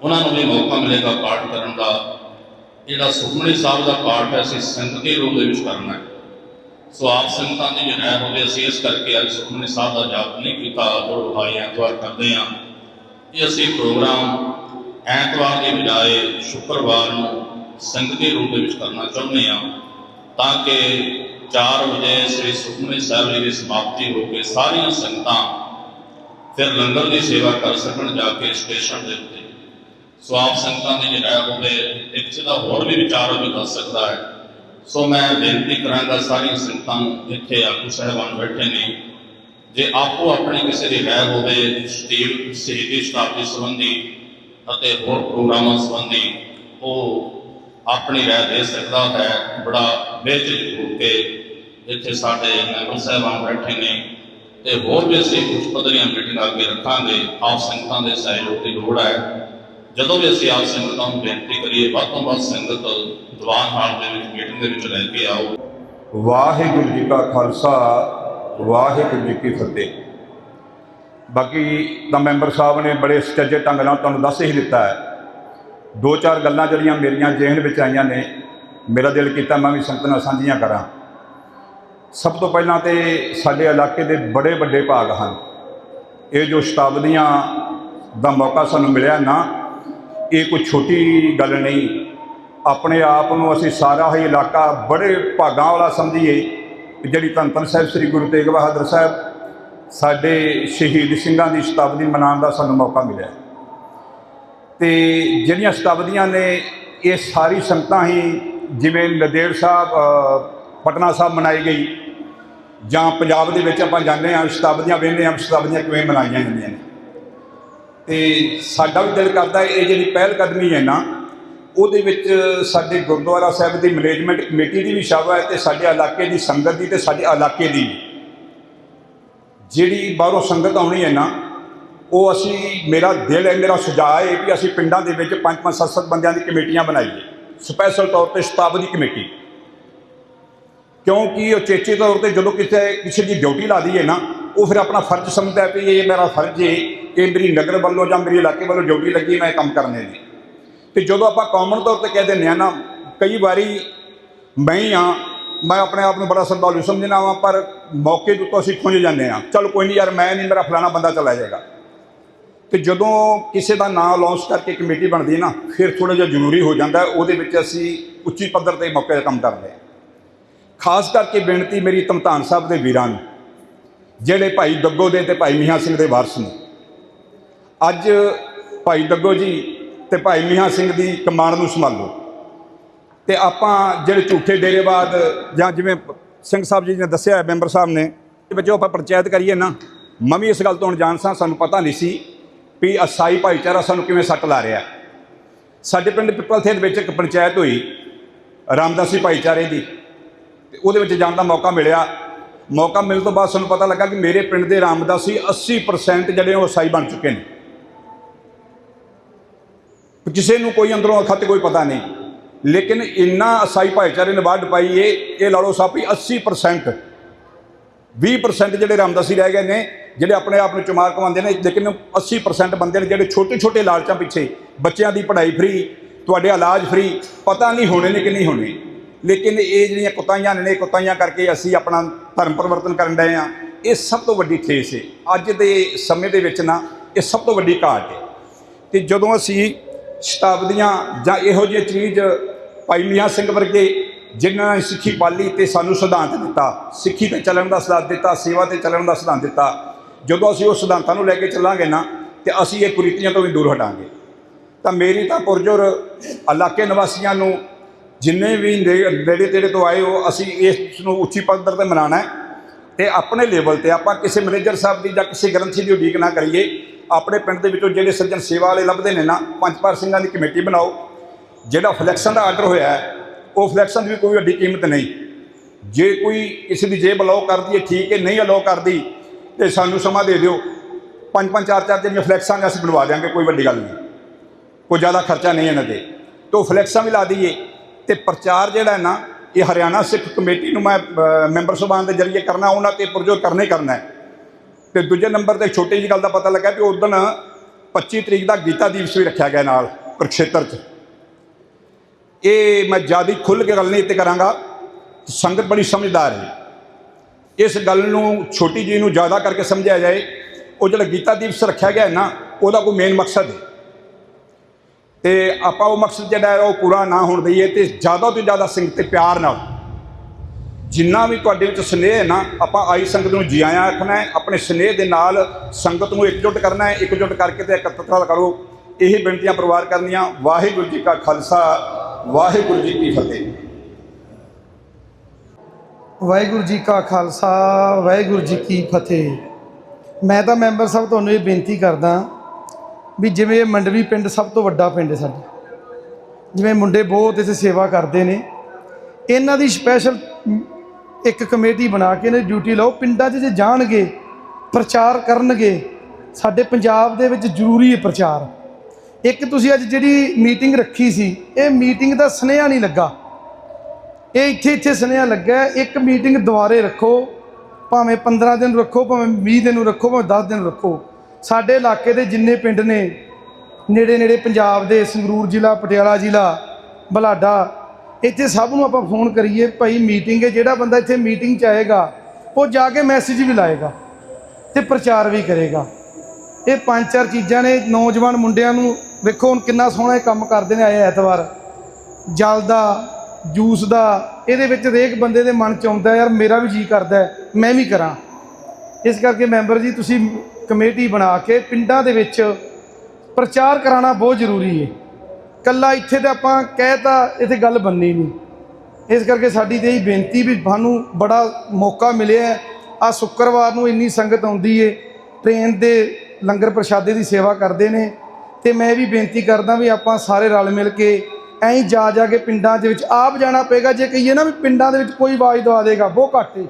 ਉਹਨਾਂ ਨੂੰ ਵੀ ਮੌਕਾ ਮਿਲੇਗਾ ਪਾਠ ਕਰਨ ਦਾ। ਜਿਹੜਾ ਸੁਖਮਨੀ ਸਾਹਿਬ ਦਾ ਪਾਠ ਹੈ, ਅਸੀਂ ਦੇ ਰੂਪ ਦੇ ਵਿੱਚ ਕਰਨਾ ਹੈ। ਸੋ ਆਪ ਸੰਗਤਾਂ ਦੀ ਜਨਾਇ ਹੋਵੇ, ਅਸੀਂ ਇਸ ਕਰਕੇ ਅੱਜ ਸੁਖਮਨੀ ਸਾਹਿਬ ਦਾ ਜਾਪ ਨਹੀਂ ਕੀਤਾ ਗੁਰੂ ਭਾਈ ਐਤਵਾਰ ਕਰਦੇ ਹਾਂ। ਇਹ ਅਸੀਂ ਪ੍ਰੋਗਰਾਮ ਐਤਵਾਰ ਦੀ ਬਜਾਏ ਸ਼ੁੱਕਰਵਾਰ ਨੂੰ ਸੰਗਤੀ ਰੂਪ ਦੇ ਵਿੱਚ ਕਰਨਾ ਚਾਹੁੰਦੇ ਹਾਂ, ਤਾਂ ਕਿ 4 ਵਜੇ ਸ੍ਰੀ ਸੁਖਮਨੀ ਸਾਹਿਬ ਜੀ ਦੀ ਸਮਾਪਤੀ ਹੋ ਕੇ ਸਾਰੀਆਂ ਸੰਗਤਾਂ ਫਿਰ ਲੰਗਰ ਦੀ ਸੇਵਾ ਕਰ ਸਕਣ ਜਾ ਕੇ ਸਟੇਸ਼ਨ ਦੇ ਉੱਤੇ। ਸੋ ਆਪ ਸੰਗਤਾਂ ਦੀ ਜਿਹੜਾ ਹੋਵੇ, ਇੱਕ ਦਾ ਹੋਰ ਵੀ ਵਿਚਾਰ ਵੀ ਕਰ ਸਕਦਾ ਹੈ। ਸੋ ਮੈਂ ਬੇਨਤੀ ਕਰਾਂਗਾ ਸਾਰੀਆਂ ਸੰਗਤਾਂ ਨੂੰ ਇੱਥੇ ਆਗੂ ਸਾਹਿਬਾਨ ਬੈਠੇ ਨੇ, ਜੇ ਆਪੋ ਆਪਣੀ ਕਿਸੇ ਦੀ ਰਹਿ ਹੋਵੇ ਸਟੀਵ ਸ਼ਹੀਦੀ ਸ਼ਤਾਬਦੀ ਸੰਬੰਧੀ ਅਤੇ ਹੋਰ ਪ੍ਰੋਗਰਾਮਾਂ ਸੰਬੰਧੀ, ਉਹ ਆਪਣੀ ਰਾਏ ਦੇ ਸਕਦਾ ਹੈ, ਬੜਾ ਬੇਝਿਜਕ ਹੋ ਕੇ ਇੱਥੇ ਸਾਡੇ ਮੈਂਬਰ ਸਾਹਿਬਾਨ ਬੈਠੇ ਨੇ। ਤੇ ਹੋਰ ਵੀ ਅਸੀਂ ਕੁਝ ਪੱਧਰੀਆਂ ਮੀਟਿੰਗ ਅੱਗੇ ਰੱਖਾਂਗੇ, ਆਪ ਸੰਗਤਾਂ ਦੇ ਸਹਿਯੋਗ ਦੀ ਲੋੜ ਹੈ। ਜਦੋਂ ਵੀ ਅਸੀਂ ਆਪ ਸੰਗਤਾਂ ਨੂੰ ਬੇਨਤੀ ਕਰੀਏ, ਵੱਧ ਤੋਂ ਵੱਧ ਸੰਗਤ ਦੀਵਾਨ ਹਾਲ ਦੇ ਵਿੱਚ ਮੀਟਿੰਗ ਦੇ ਵਿੱਚ ਲੈ ਕੇ ਆਓ। ਵਾਹਿਗੁਰੂ ਜੀ ਕਾ ਖਾਲਸਾ, ਵਾਹਿਗੁਰੂ ਜੀ ਕੀ ਫਤਿਹ। ਬਾਕੀ ਤਾਂ ਮੈਂਬਰ ਸਾਹਿਬ ਨੇ ਬੜੇ ਸੁਚੱਜੇ ਢੰਗ ਨਾਲ ਤੁਹਾਨੂੰ ਦੱਸ ਹੀ ਦਿੱਤਾ ਹੈ। ਦੋ ਚਾਰ ਗੱਲਾਂ ਜਿਹੜੀਆਂ ਮੇਰੀਆਂ ਜ਼ਿਹਨ ਵਿੱਚ ਆਈਆਂ ਨੇ, ਮੇਰਾ ਦਿਲ ਕੀਤਾ ਮੈਂ ਵੀ ਸੰਗਤ ਨਾਲ ਸਾਂਝੀਆਂ ਕਰਾਂ। ਸਭ ਤੋਂ ਪਹਿਲਾਂ ਤੇ ਸਾਡੇ ਇਲਾਕੇ ਦੇ ਬੜੇ ਵੱਡੇ ਭਾਗ ਹਨ। ਇਹ ਜੋ ਸ਼ਤਾਬਦੀਆਂ ਦਾ ਮੌਕਾ ਸਾਨੂੰ ਮਿਲਿਆ ਨਾ ਇਹ ਕੋਈ ਛੋਟੀ ਗੱਲ ਨਹੀਂ। ਆਪਣੇ ਆਪ ਨੂੰ ਅਸੀਂ ਸਾਰਾ ਹੀ ਇਲਾਕਾ ਬੜੇ ਭਾਗਾਂ ਵਾਲਾ ਸਮਝੀਏ। ਕਿ ਜਿਹੜੀ ਧੰਨ ਧੰਨ ਸਾਹਿਬ ਸ੍ਰੀ ਗੁਰੂ ਤੇਗ ਬਹਾਦਰ ਸਾਹਿਬ ਸਾਡੇ ਸ਼ਹੀਦ ਸਿੰਘਾਂ ਦੀ ਸ਼ਤਾਬਦੀ ਮਨਾਉਣ ਦਾ ਸਾਨੂੰ ਮੌਕਾ ਮਿਲਿਆ। ਤੇ ਜਿਹੜੀਆਂ ਸ਼ਤਾਬਦੀਆਂ ਨੇ, ਇਹ ਸਾਰੀ ਸੰਗਤਾਂ ਹੀ ਜਿਵੇਂ ਨੰਦੇੜ ਸਾਹਿਬ ਪਟਨਾ ਸਾਹਿਬ ਮਨਾਈ ਗਈ ਜਾਂ ਪੰਜਾਬ ਦੇ ਵਿੱਚ ਆਪਾਂ ਜਾਂਦੇ ਹਾਂ, ਸ਼ਤਾਬਦੀਆਂ ਵੇਖਦੇ ਹਾਂ ਸ਼ਤਾਬਦੀਆਂ ਕਿਵੇਂ ਮਨਾਈਆਂ ਜਾਂਦੀਆਂ ਨੇ। ਤੇ ਸਾਡਾ ਵੀ ਦਿਲ ਕਰਦਾ ਇਹ ਜਿਹੜੀ ਪਹਿਲ ਕਦਮੀ ਹੈ ਨਾ, ਉਹਦੇ ਵਿੱਚ ਸਾਡੇ ਗੁਰਦੁਆਰਾ ਸਾਹਿਬ ਦੀ ਮੈਨੇਜਮੈਂਟ ਕਮੇਟੀ ਦੀ ਵੀ ਸ਼ਾਬਾ ਹੈ ਤੇ ਸਾਡੇ ਇਲਾਕੇ ਦੀ ਸੰਗਤ ਦੀ ਤੇ ਸਾਡੇ ਇਲਾਕੇ ਦੀ ਜਿਹੜੀ ਬਾਹਰੋਂ ਸੰਗਤ ਆਉਣੀ ਹੈ ਨਾ, ਉਹ ਅਸੀਂ, ਮੇਰਾ ਦਿਲ ਹੈ, ਮੇਰਾ ਸੁਝਾਅ ਹੈ ਕਿ ਅਸੀਂ ਪਿੰਡਾਂ ਦੇ ਵਿੱਚ ਪੰਜ ਪੰਜ ਸੱਤ ਸੱਤ ਬੰਦਿਆਂ ਦੀ ਕਮੇਟੀਆਂ ਬਣਾਈਏ। ਸਪੈਸ਼ਲ ਤੌਰ ਤੇ ਸ਼ਤਾਬਦੀ ਕਮੇਟੀ। ਕਿਉਂਕਿ ਉਹ ਚੇਚੇ ਤੌਰ ਤੇ ਜਦੋਂ ਕਿਸੇ ਕਿਸੇ ਦੀ ਡਿਊਟੀ ਲਾ ਦਈਏ ਨਾ, ਉਹ ਫਿਰ ਆਪਣਾ ਫਰਜ਼ ਸਮਝਦਾ ਹੈ ਵੀ ਇਹ ਮੇਰਾ ਫਰਜ਼ ਹੈ ਕਿ ਮੇਰੀ ਨਗਰ ਵੱਲੋਂ ਜਾਂ ਮੇਰੀ ਇਲਾਕੇ ਵੱਲੋਂ ਡਿਊਟੀ ਲੱਗੀ, ਮੈਂ ਇਹ ਕੰਮ ਕਰਨੇ ਦੀ ਤੇ ਜਦੋਂ ਆਪਾਂ ਕਾਮਨ ਤੌਰ ਤੇ ਕਹਿ ਦਿੰਦੇ ਆ ਨਾ, ਕਈ ਵਾਰੀ ਮੈਂ ਹੀ ਆ ਮੈਂ ਆਪਣੇ ਆਪ ਨੂੰ ਬੜਾ ਸਰਦਾਲੂ ਸਮਝਣਾ ਵਾਂ, ਪਰ ਮੌਕੇ ਦੇ ਉੱਤੇ ਅਸੀਂ ਖੁੰਝ ਜਾਂਦੇ ਆ ਚਲ ਕੋਈ ਨਹੀਂ ਯਾਰ, ਮੈਂ ਨਹੀਂ ਮੇਰਾ ਫਲਾਣਾ ਬੰਦਾ ਚਲਾ ਜਾਏਗਾ। ਤੇ ਜਦੋਂ ਕਿਸੇ ਦਾ ਨਾਮ ਅਨਾਉਂਸ ਕਰਕੇ ਕਮੇਟੀ ਬਣਦੀ ਨਾ, ਫਿਰ ਥੋੜਾ ਜਿਹਾ ਜ਼ਰੂਰੀ ਹੋ ਜਾਂਦਾ ਉਹਦੇ ਵਿੱਚ ਅਸੀਂ ਉੱਚੀ ਪੱਧਰ ਤੇ ਮੌਕੇ 'ਤੇ ਕੰਮ ਕਰਦੇ ਹਾਂ। ਖਾਸ ਕਰਕੇ ਬੇਨਤੀ ਮੇਰੀ ਧਮਤਾਨ ਸਾਹਿਬ ਦੇ ਵੀਰਾਂ ਨੂੰ, ਜਿਹੜੇ ਭਾਈ ਦੱਗੋ ਦੇ ਤੇ ਭਾਈ ਮੀਆਂ ਸਿੰਘ ਦੇ ਵਾਰਸ ਨੇ ਅੱਜ ਭਾਈ ਦੱਗੋ ਜੀ ਤੇ ਭਾਈ ਮੀਆਂ ਸਿੰਘ ਦੀ ਕਮਾਨ ਨੂੰ ਸੰਭਾਲੋ। ਤੇ ਆਪਾਂ ਜਿਹੜੇ ਝੂਠੇ ਡੇਰੇਵਾਦ ਜਾਂ ਜਿਵੇਂ ਸਿੰਘ ਸਾਹਿਬ ਜੀ ਨੇ ਦੱਸਿਆ ਮੈਂਬਰ ਸਾਹਿਬ ਨੇ ਕਿ ਬੱਚੋ ਆਪਾਂ ਪੰਚਾਇਤ ਕਰੀਏ ਨਾ, ਮੈਂ ਵੀ ਇਸ ਗੱਲ ਤੋਂ ਅਣਜਾਣ ਸਾਂ, ਸਾਨੂੰ ਪਤਾ ਨਹੀਂ ਸੀ ਵੀ ਅਸਾਈ ਭਾਈਚਾਰਾ ਸਾਨੂੰ ਕਿਵੇਂ ਸੱਟ ਲਾ ਰਿਹਾ ਸਾਡੇ ਪਿੰਡ ਪਿੱਪਲ ਥੇਨ ਵਿੱਚ ਇੱਕ ਪੰਚਾਇਤ ਹੋਈ, ਰਾਮਦਾਸੀ ਭਾਈਚਾਰੇ ਦੀ, ਤੇ ਉਹਦੇ ਵਿੱਚ ਜਾਣ ਦਾ ਮੌਕਾ ਮਿਲਿਆ। ਮੌਕਾ ਮਿਲਣ ਤੋਂ ਬਾਅਦ ਸਾਨੂੰ ਪਤਾ ਲੱਗਾ ਕਿ ਮੇਰੇ ਪਿੰਡ ਦੇ ਰਾਮਦਾਸੀ 80% ਜਿਹੜੇ ਉਹ ਅਸਾਈ ਬਣ ਚੁੱਕੇ ਨੇ। ਕਿਸੇ ਨੂੰ ਕੋਈ ਅੰਦਰੋਂ ਅੱਖਾਂ ਤੇ ਕੋਈ ਪਤਾ ਨਹੀਂ। ਲੇਕਿਨ ਇੰਨਾ ਅਸਾਈ ਭਾਈਚਾਰੇ ਨੇ ਵੱਢ ਪਾਈ ਇਹ ਇਹ ਲਾ ਲਓ ਵੀ 80% 20% ਜਿਹੜੇ ਰਾਮਦਾਸੀ ਰਹਿ ਗਏ ਨੇ, ਜਿਹੜੇ ਆਪਣੇ ਆਪ ਨੂੰ ਚਮਾਰ ਕਮਾਉਂਦੇ ਨੇ, ਲੇਕਿਨ 80% ਬੰਦੇ ਨੇ ਜਿਹੜੇ ਛੋਟੇ ਛੋਟੇ ਲਾਲਚਾਂ ਪਿੱਛੇ ਬੱਚਿਆਂ ਦੀ ਪੜ੍ਹਾਈ ਫ੍ਰੀ ਤੁਹਾਡੇ ਇਲਾਜ ਫ੍ਰੀ ਪਤਾ ਨਹੀਂ ਹੋਣੇ ਨੇ ਕਿ ਨਹੀਂ ਹੋਣੇ। ਲੇਕਿਨ ਇਹ ਜਿਹੜੀਆਂ ਕੁਤਾਈਆਂ ਨੇ ਕੁਤਾਈਆਂ ਕਰਕੇ ਅਸੀਂ ਆਪਣਾ ਧਰਮ ਪਰਿਵਰਤਨ ਕਰਨ ਡਏ ਆ। ਇਹ ਸਭ ਤੋਂ ਵੱਡੀ ਖੇਸ ਹੈ ਅੱਜ ਦੇ ਸਮੇਂ ਦੇ ਵਿੱਚ ਨਾ, ਇਹ ਸਭ ਤੋਂ ਵੱਡੀ ਘਾਟ ਹੈ ਤੇ ਜਦੋਂ ਅਸੀਂ ਸ਼ਤਾਬਦੀਆਂ ਜਾਂ ਇਹੋ ਜਿਹੀ ਚੀਜ਼ ਭਾਈ ਮੀਆਂ ਸਿੰਘ ਵਰਗੇ ਜਿਨ੍ਹਾਂ ਨੇ ਸਿੱਖੀ ਪਾਲੀ ਤੇ ਸਾਨੂੰ ਸਿਧਾਂਤ ਦਿੱਤਾ, ਸਿੱਖੀ ਤੇ ਚੱਲਣ ਦਾ ਸਿਧਾਂਤ ਦਿੱਤਾ, ਸੇਵਾ ਤੇ ਚੱਲਣ ਦਾ ਸਿਧਾਂਤ ਦਿੱਤਾ। ਜਦੋਂ ਅਸੀਂ ਉਹ ਸਿਧਾਂਤਾਂ ਨੂੰ ਲੈ ਕੇ ਚੱਲਾਂਗੇ ਨਾ, ਤੇ ਅਸੀਂ ਇਹ ਕੁਰੀਤੀਆਂ ਤੋਂ ਵੀ ਦੂਰ ਹਟਾਂਗੇ। ਤਾਂ ਮੇਰੀ ਤਾਂ ਪੁਰਜੋਰ ਇਲਾਕੇ ਨਿਵਾਸੀਆਂ ਨੂੰ ਜਿੰਨੇ ਵੀ ਨੇੜੇ ਤੇੜੇ ਤੋਂ ਆਏ ਹੋ, ਅਸੀਂ ਇਸ ਨੂੰ ਉੱਚੀ ਪੱਧਰ ਤੇ ਮਨਾਉਣਾ ਹੈ। ਤੇ ਆਪਣੇ ਲੈਵਲ ਤੇ ਆਪਾਂ ਕਿਸੇ ਮੈਨੇਜਰ ਸਾਹਿਬ ਦੀ ਜਾਂ ਕਿਸੇ ਗ੍ਰੰਥੀ ਦੀ ਉਡੀਕ ਨਾ ਕਰੀਏ ਆਪਣੇ ਪਿੰਡ ਦੇ ਵਿੱਚੋਂ ਜਿਹੜੇ ਸੱਜਣ ਸੇਵਾ ਵਾਲੇ ਲੱਭਦੇ ਨੇ ਨਾ, ਪੰਜ ਪਰ ਸਿੰਘਾਂ ਦੀ ਕਮੇਟੀ ਬਣਾਓ, ਜਿਹੜਾ ਫਲੈਕਸਾਂ ਦਾ ਆਰਡਰ ਹੋਇਆ ਉਹ ਫਲੈਕਸਾਂ ਦੀ ਵੀ ਕੋਈ ਵੱਡੀ ਕੀਮਤ ਨਹੀਂ। ਜੇ ਕੋਈ ਕਿਸੇ ਦੀ ਜੇਬ ਅਲਾਓ ਕਰਦੀ ਹੈ, ਠੀਕ ਹੈ, ਨਹੀਂ ਅਲਾਓ ਕਰਦੀ, ਤੇ ਸਾਨੂੰ ਸਮਾਂ ਦੇ ਦਿਓ। ਪੰਜ ਪੰਜ, ਚਾਰ ਚਾਰ ਜਿਹੜੀਆਂ ਫਲੈਕਸਾਂ ਨੇ, ਅਸੀਂ ਬਣਵਾ ਦਿਆਂਗੇ, ਕੋਈ ਵੱਡੀ ਗੱਲ ਨਹੀਂ। ਕੋਈ ਜ਼ਿਆਦਾ ਖਰਚਾ ਨਹੀਂ ਇਹਨਾਂ ਤੇ। ਤੋਂ ਫਲੈਕਸਾਂ ਵੀ ਲਾ ਦਈਏ। ਤੇ ਪ੍ਰਚਾਰ ਜਿਹੜਾ ਹੈ ਨਾ, ਇਹ ਹਰਿਆਣਾ ਸਿੱਖ ਕਮੇਟੀ ਨੂੰ ਮੈਂ ਮੈਂਬਰ ਸਭਾ ਦੇ ਜਰੀਏ ਕਰਨਾ, ਉਹਨਾਂ ਤੇ ਪੁਰਜੋਰ ਕਰਨੇ ਹੀ ਕਰਨਾ ਹੈ। ਤੇ ਦੂਜੇ ਨੰਬਰ ਤੇ ਛੋਟੀ ਜਿਹੀ ਗੱਲ ਦਾ ਪਤਾ ਲੱਗਾ ਕਿ ਉਦੋਂ 25 ਤਰੀਕ ਦਾ ਗੀਤਾ ਦਿਵਸ ਵੀ ਰੱਖਿਆ ਗਿਆ ਨਾਲ ਕੁਰਕਸ਼ੇਤਰ 'ਚ। ਇਹ ਮੈਂ ਜ਼ਿਆਦਾ ਖੁੱਲ੍ਹ ਕੇ ਗੱਲ ਨਹੀਂ ਇੱਥੇ ਕਰਾਂਗਾ, ਸੰਗਤ ਬੜੀ ਸਮਝਦਾਰ ਹੈ। ਇਸ ਗੱਲ ਨੂੰ ਛੋਟੀ ਜੀ ਨੂੰ ਜ਼ਿਆਦਾ ਕਰਕੇ ਸਮਝਿਆ ਜਾਏ, ਉਹ ਜਿਹੜਾ ਗੀਤਾ ਦਿਵਸ ਰੱਖਿਆ ਗਿਆ ਨਾ, ਉਹਦਾ ਕੋਈ ਮੇਨ ਮਕਸਦ ਹੈ। ਤੇ ਆਪਾਂ ਉਹ ਮਕਸਦ ਜਿਹੜਾ ਉਹ ਪੂਰਾ ਨਾ ਹੋਣ ਦਈਏ ਤੇ ਜ਼ਿਆਦਾ ਤੋਂ ਜ਼ਿਆਦਾ ਸੰਗਤ ਤੇ ਪਿਆਰ ਨਾਲ ਜਿੰਨਾ ਵੀ ਤੁਹਾਡੇ ਵਿੱਚ ਸਨੇਹ ਹੈ ਨਾ, ਆਪਾਂ ਆਈ ਸੰਗਤ ਨੂੰ ਜੀ ਆਇਆਂ ਆਖਣਾ ਹੈ, ਆਪਣੇ ਸਨੇਹ ਦੇ ਨਾਲ ਸੰਗਤ ਨੂੰ ਇਕਜੁੱਟ ਕਰਨਾ ਹੈ, ਇਕਜੁੱਟ ਕਰਕੇ ਤੇ ਇਕੱਤਰਤਾ ਕਰੋ। ਇਹ ਬੇਨਤੀਆਂ ਪਰਿਵਾਰ ਕਰਨੀਆਂ, ਵਾਹਿਗੁਰੂ ਜੀ ਕਾ ਖਾਲਸਾ, ਵਾਹਿਗੁਰੂ ਜੀ ਕੀ ਫਤਿਹ। ਵਾਹਿਗੁਰੂ ਜੀ ਕਾ ਖਾਲਸਾ, ਵਾਹਿਗੁਰੂ ਜੀ ਕੀ ਫਤਿਹ। ਮੈਂ ਤਾਂ ਮੈਂਬਰ ਸਾਹਿਬ ਤੁਹਾਨੂੰ ਇਹ ਬੇਨਤੀ ਕਰਦਾ ਵੀ ਜਿਵੇਂ ਇਹ ਮੰਡਵੀ ਪਿੰਡ ਸਭ ਤੋਂ ਵੱਡਾ ਪਿੰਡ ਹੈ ਸਾਡਾ। ਜਿਵੇਂ ਮੁੰਡੇ ਬਹੁਤ ਇੱਥੇ ਸੇਵਾ ਕਰਦੇ ਨੇ। ਇਹਨਾਂ ਦੀ ਸਪੈਸ਼ਲ ਇੱਕ ਕਮੇਟੀ ਬਣਾ ਕੇ ਨੇ ਡਿਊਟੀ ਲਾਓ। ਪਿੰਡਾਂ 'ਚ ਜੇ ਜਾਣਗੇ, ਪ੍ਰਚਾਰ ਕਰਨਗੇ, ਸਾਡੇ ਪੰਜਾਬ ਦੇ ਵਿੱਚ ਜ਼ਰੂਰੀ ਹੈ ਪ੍ਰਚਾਰ। ਇੱਕ ਤੁਸੀਂ ਅੱਜ ਜਿਹੜੀ ਮੀਟਿੰਗ ਰੱਖੀ ਸੀ, ਇਹ ਮੀਟਿੰਗ ਦਾ ਸੁਨੇਹਾ ਨਹੀਂ ਲੱਗਾ। ਇਹ ਇੱਥੇ ਇੱਥੇ ਸੁਨੇਹਾ ਲੱਗਾ ਇੱਕ ਮੀਟਿੰਗ ਦੁਬਾਰੇ ਰੱਖੋ, ਭਾਵੇਂ 15 ਦਿਨ ਰੱਖੋ, ਭਾਵੇਂ 20 ਦਿਨ ਨੂੰ ਰੱਖੋ, ਭਾਵੇਂ 10 ਦਿਨ ਰੱਖੋ। ਸਾਡੇ ਇਲਾਕੇ ਦੇ ਜਿੰਨੇ ਪਿੰਡ ਨੇ ਨੇੜੇ ਨੇੜੇ ਪੰਜਾਬ ਦੇ ਸੰਗਰੂਰ ਜ਼ਿਲ੍ਹਾ, ਪਟਿਆਲਾ ਜ਼ਿਲ੍ਹਾ, ਬਲਾਡਾ ਇੱਥੇ ਸਭ ਨੂੰ ਆਪਾਂ ਫੋਨ ਕਰੀਏ, ਭਾਈ ਮੀਟਿੰਗ ਹੈ, ਜਿਹੜਾ ਬੰਦਾ ਇੱਥੇ ਮੀਟਿੰਗ ਚ ਆਏਗਾ, ਉਹ ਜਾ ਕੇ ਮੈਸੇਜ ਵੀ ਲਾਏਗਾ ਤੇ ਪ੍ਰਚਾਰ ਵੀ ਕਰੇਗਾ। ਇਹ ਪੰਜ ਚਾਰ ਚੀਜ਼ਾਂ ਨੇ, ਨੌਜਵਾਨ ਮੁੰਡਿਆਂ ਨੂੰ ਵੇਖੋ ਹੁਣ ਕਿੰਨਾ ਸੋਹਣਾ ਇਹ ਕੰਮ ਕਰਦੇ ਨੇ ਆਏ ਐਤਵਾਰ। ਜਲ ਦਾ, ਜੂਸ ਦਾ, ਇਹਦੇ ਵਿੱਚ ਹਰੇਕ ਬੰਦੇ ਦੇ ਮਨ ਚ ਆਉਂਦਾ, ਯਾਰ ਮੇਰਾ ਵੀ ਜੀ ਕਰਦਾ ਮੈਂ ਵੀ ਕਰਾਂ। ਇਸ ਕਰਕੇ ਮੈਂਬਰ ਜੀ, ਤੁਸੀਂ ਕਮੇਟੀ ਬਣਾ ਕੇ ਪਿੰਡਾਂ ਦੇ ਵਿੱਚ ਪ੍ਰਚਾਰ ਕਰਾਉਣਾ ਬਹੁਤ ਜ਼ਰੂਰੀ ਹੈ। ਕੱਲਾ ਇੱਥੇ ਤਾਂ ਆਪਾਂ ਕਹਿਤਾ ਇੱਥੇ ਗੱਲ ਬੰਨੀ ਨਹੀਂ ਇਸ ਕਰਕੇ ਸਾਡੀ ਤੇ ਇਹ ਬੇਨਤੀ ਵੀ ਸਾਨੂੰ ਬੜਾ ਮੌਕਾ ਮਿਲਿਆ ਆ ਸ਼ੁੱਕਰਵਾਰ ਨੂੰ ਇੰਨੀ ਸੰਗਤ ਆਉਂਦੀ ਏ, ਟ੍ਰੇਨ ਦੇ ਲੰਗਰ ਪ੍ਰਸ਼ਾਦੇ ਦੀ ਸੇਵਾ ਕਰਦੇ ਨੇ। ਤੇ ਮੈਂ ਵੀ ਬੇਨਤੀ ਕਰਦਾ ਵੀ ਆਪਾਂ ਸਾਰੇ ਰਲ ਮਿਲ ਕੇ ਐਂ ਜਾ ਜਾ ਕੇ ਪਿੰਡਾਂ ਦੇ ਵਿੱਚ ਆਪ ਜਾਣਾ ਪਏਗਾ। ਜੇ ਕਹੀਏ ਨਾ ਵੀ ਪਿੰਡਾਂ ਦੇ ਵਿੱਚ ਕੋਈ ਆਵਾਜ਼ ਦਵਾ ਦੇਗਾ, ਬਹੁਤ ਘੱਟ ਏ।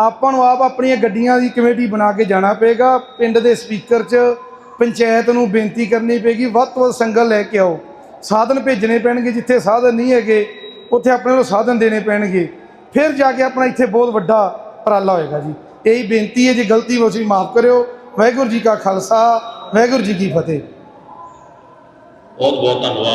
ਆਪਾਂ ਨੂੰ ਆਪ ਆਪਣੀਆਂ ਗੱਡੀਆਂ ਦੀ ਕਮੇਟੀ ਬਣਾ ਕੇ ਜਾਣਾ ਪਏਗਾ। ਪਿੰਡ ਦੇ ਸਪੀਕਰ 'ਚ ਪੰਚਾਇਤ ਨੂੰ ਬੇਨਤੀ ਕਰਨੀ ਪਏਗੀ, ਵੱਧ ਤੋਂ ਵੱਧ ਸੰਗਤ ਲੈ ਕੇ ਆਓ। ਸਾਧਨ ਭੇਜਣੇ ਪੈਣਗੇ ਜਿੱਥੇ ਸਾਧਨ ਨਹੀਂ ਹੈਗੇ, ਉੱਥੇ ਆਪਣੇ ਨੂੰ ਸਾਧਨ ਦੇਣੇ ਪੈਣਗੇ। ਫਿਰ ਜਾ ਕੇ ਆਪਣਾ ਇੱਥੇ ਬਹੁਤ ਵੱਡਾ ਉਪਰਾਲਾ ਹੋਏਗਾ ਜੀ। ਇਹੀ ਬੇਨਤੀ ਹੈ, ਜੇ ਗਲਤੀ ਹੋ ਸੀ ਮਾਫ ਕਰਿਓ। ਵਾਹਿਗੁਰੂ ਜੀ ਕਾ ਖਾਲਸਾ, ਵਾਹਿਗੁਰੂ ਜੀ ਕੀ ਫਤਿਹ। ਬਹੁਤ ਬਹੁਤ ਧੰਨਵਾਦ।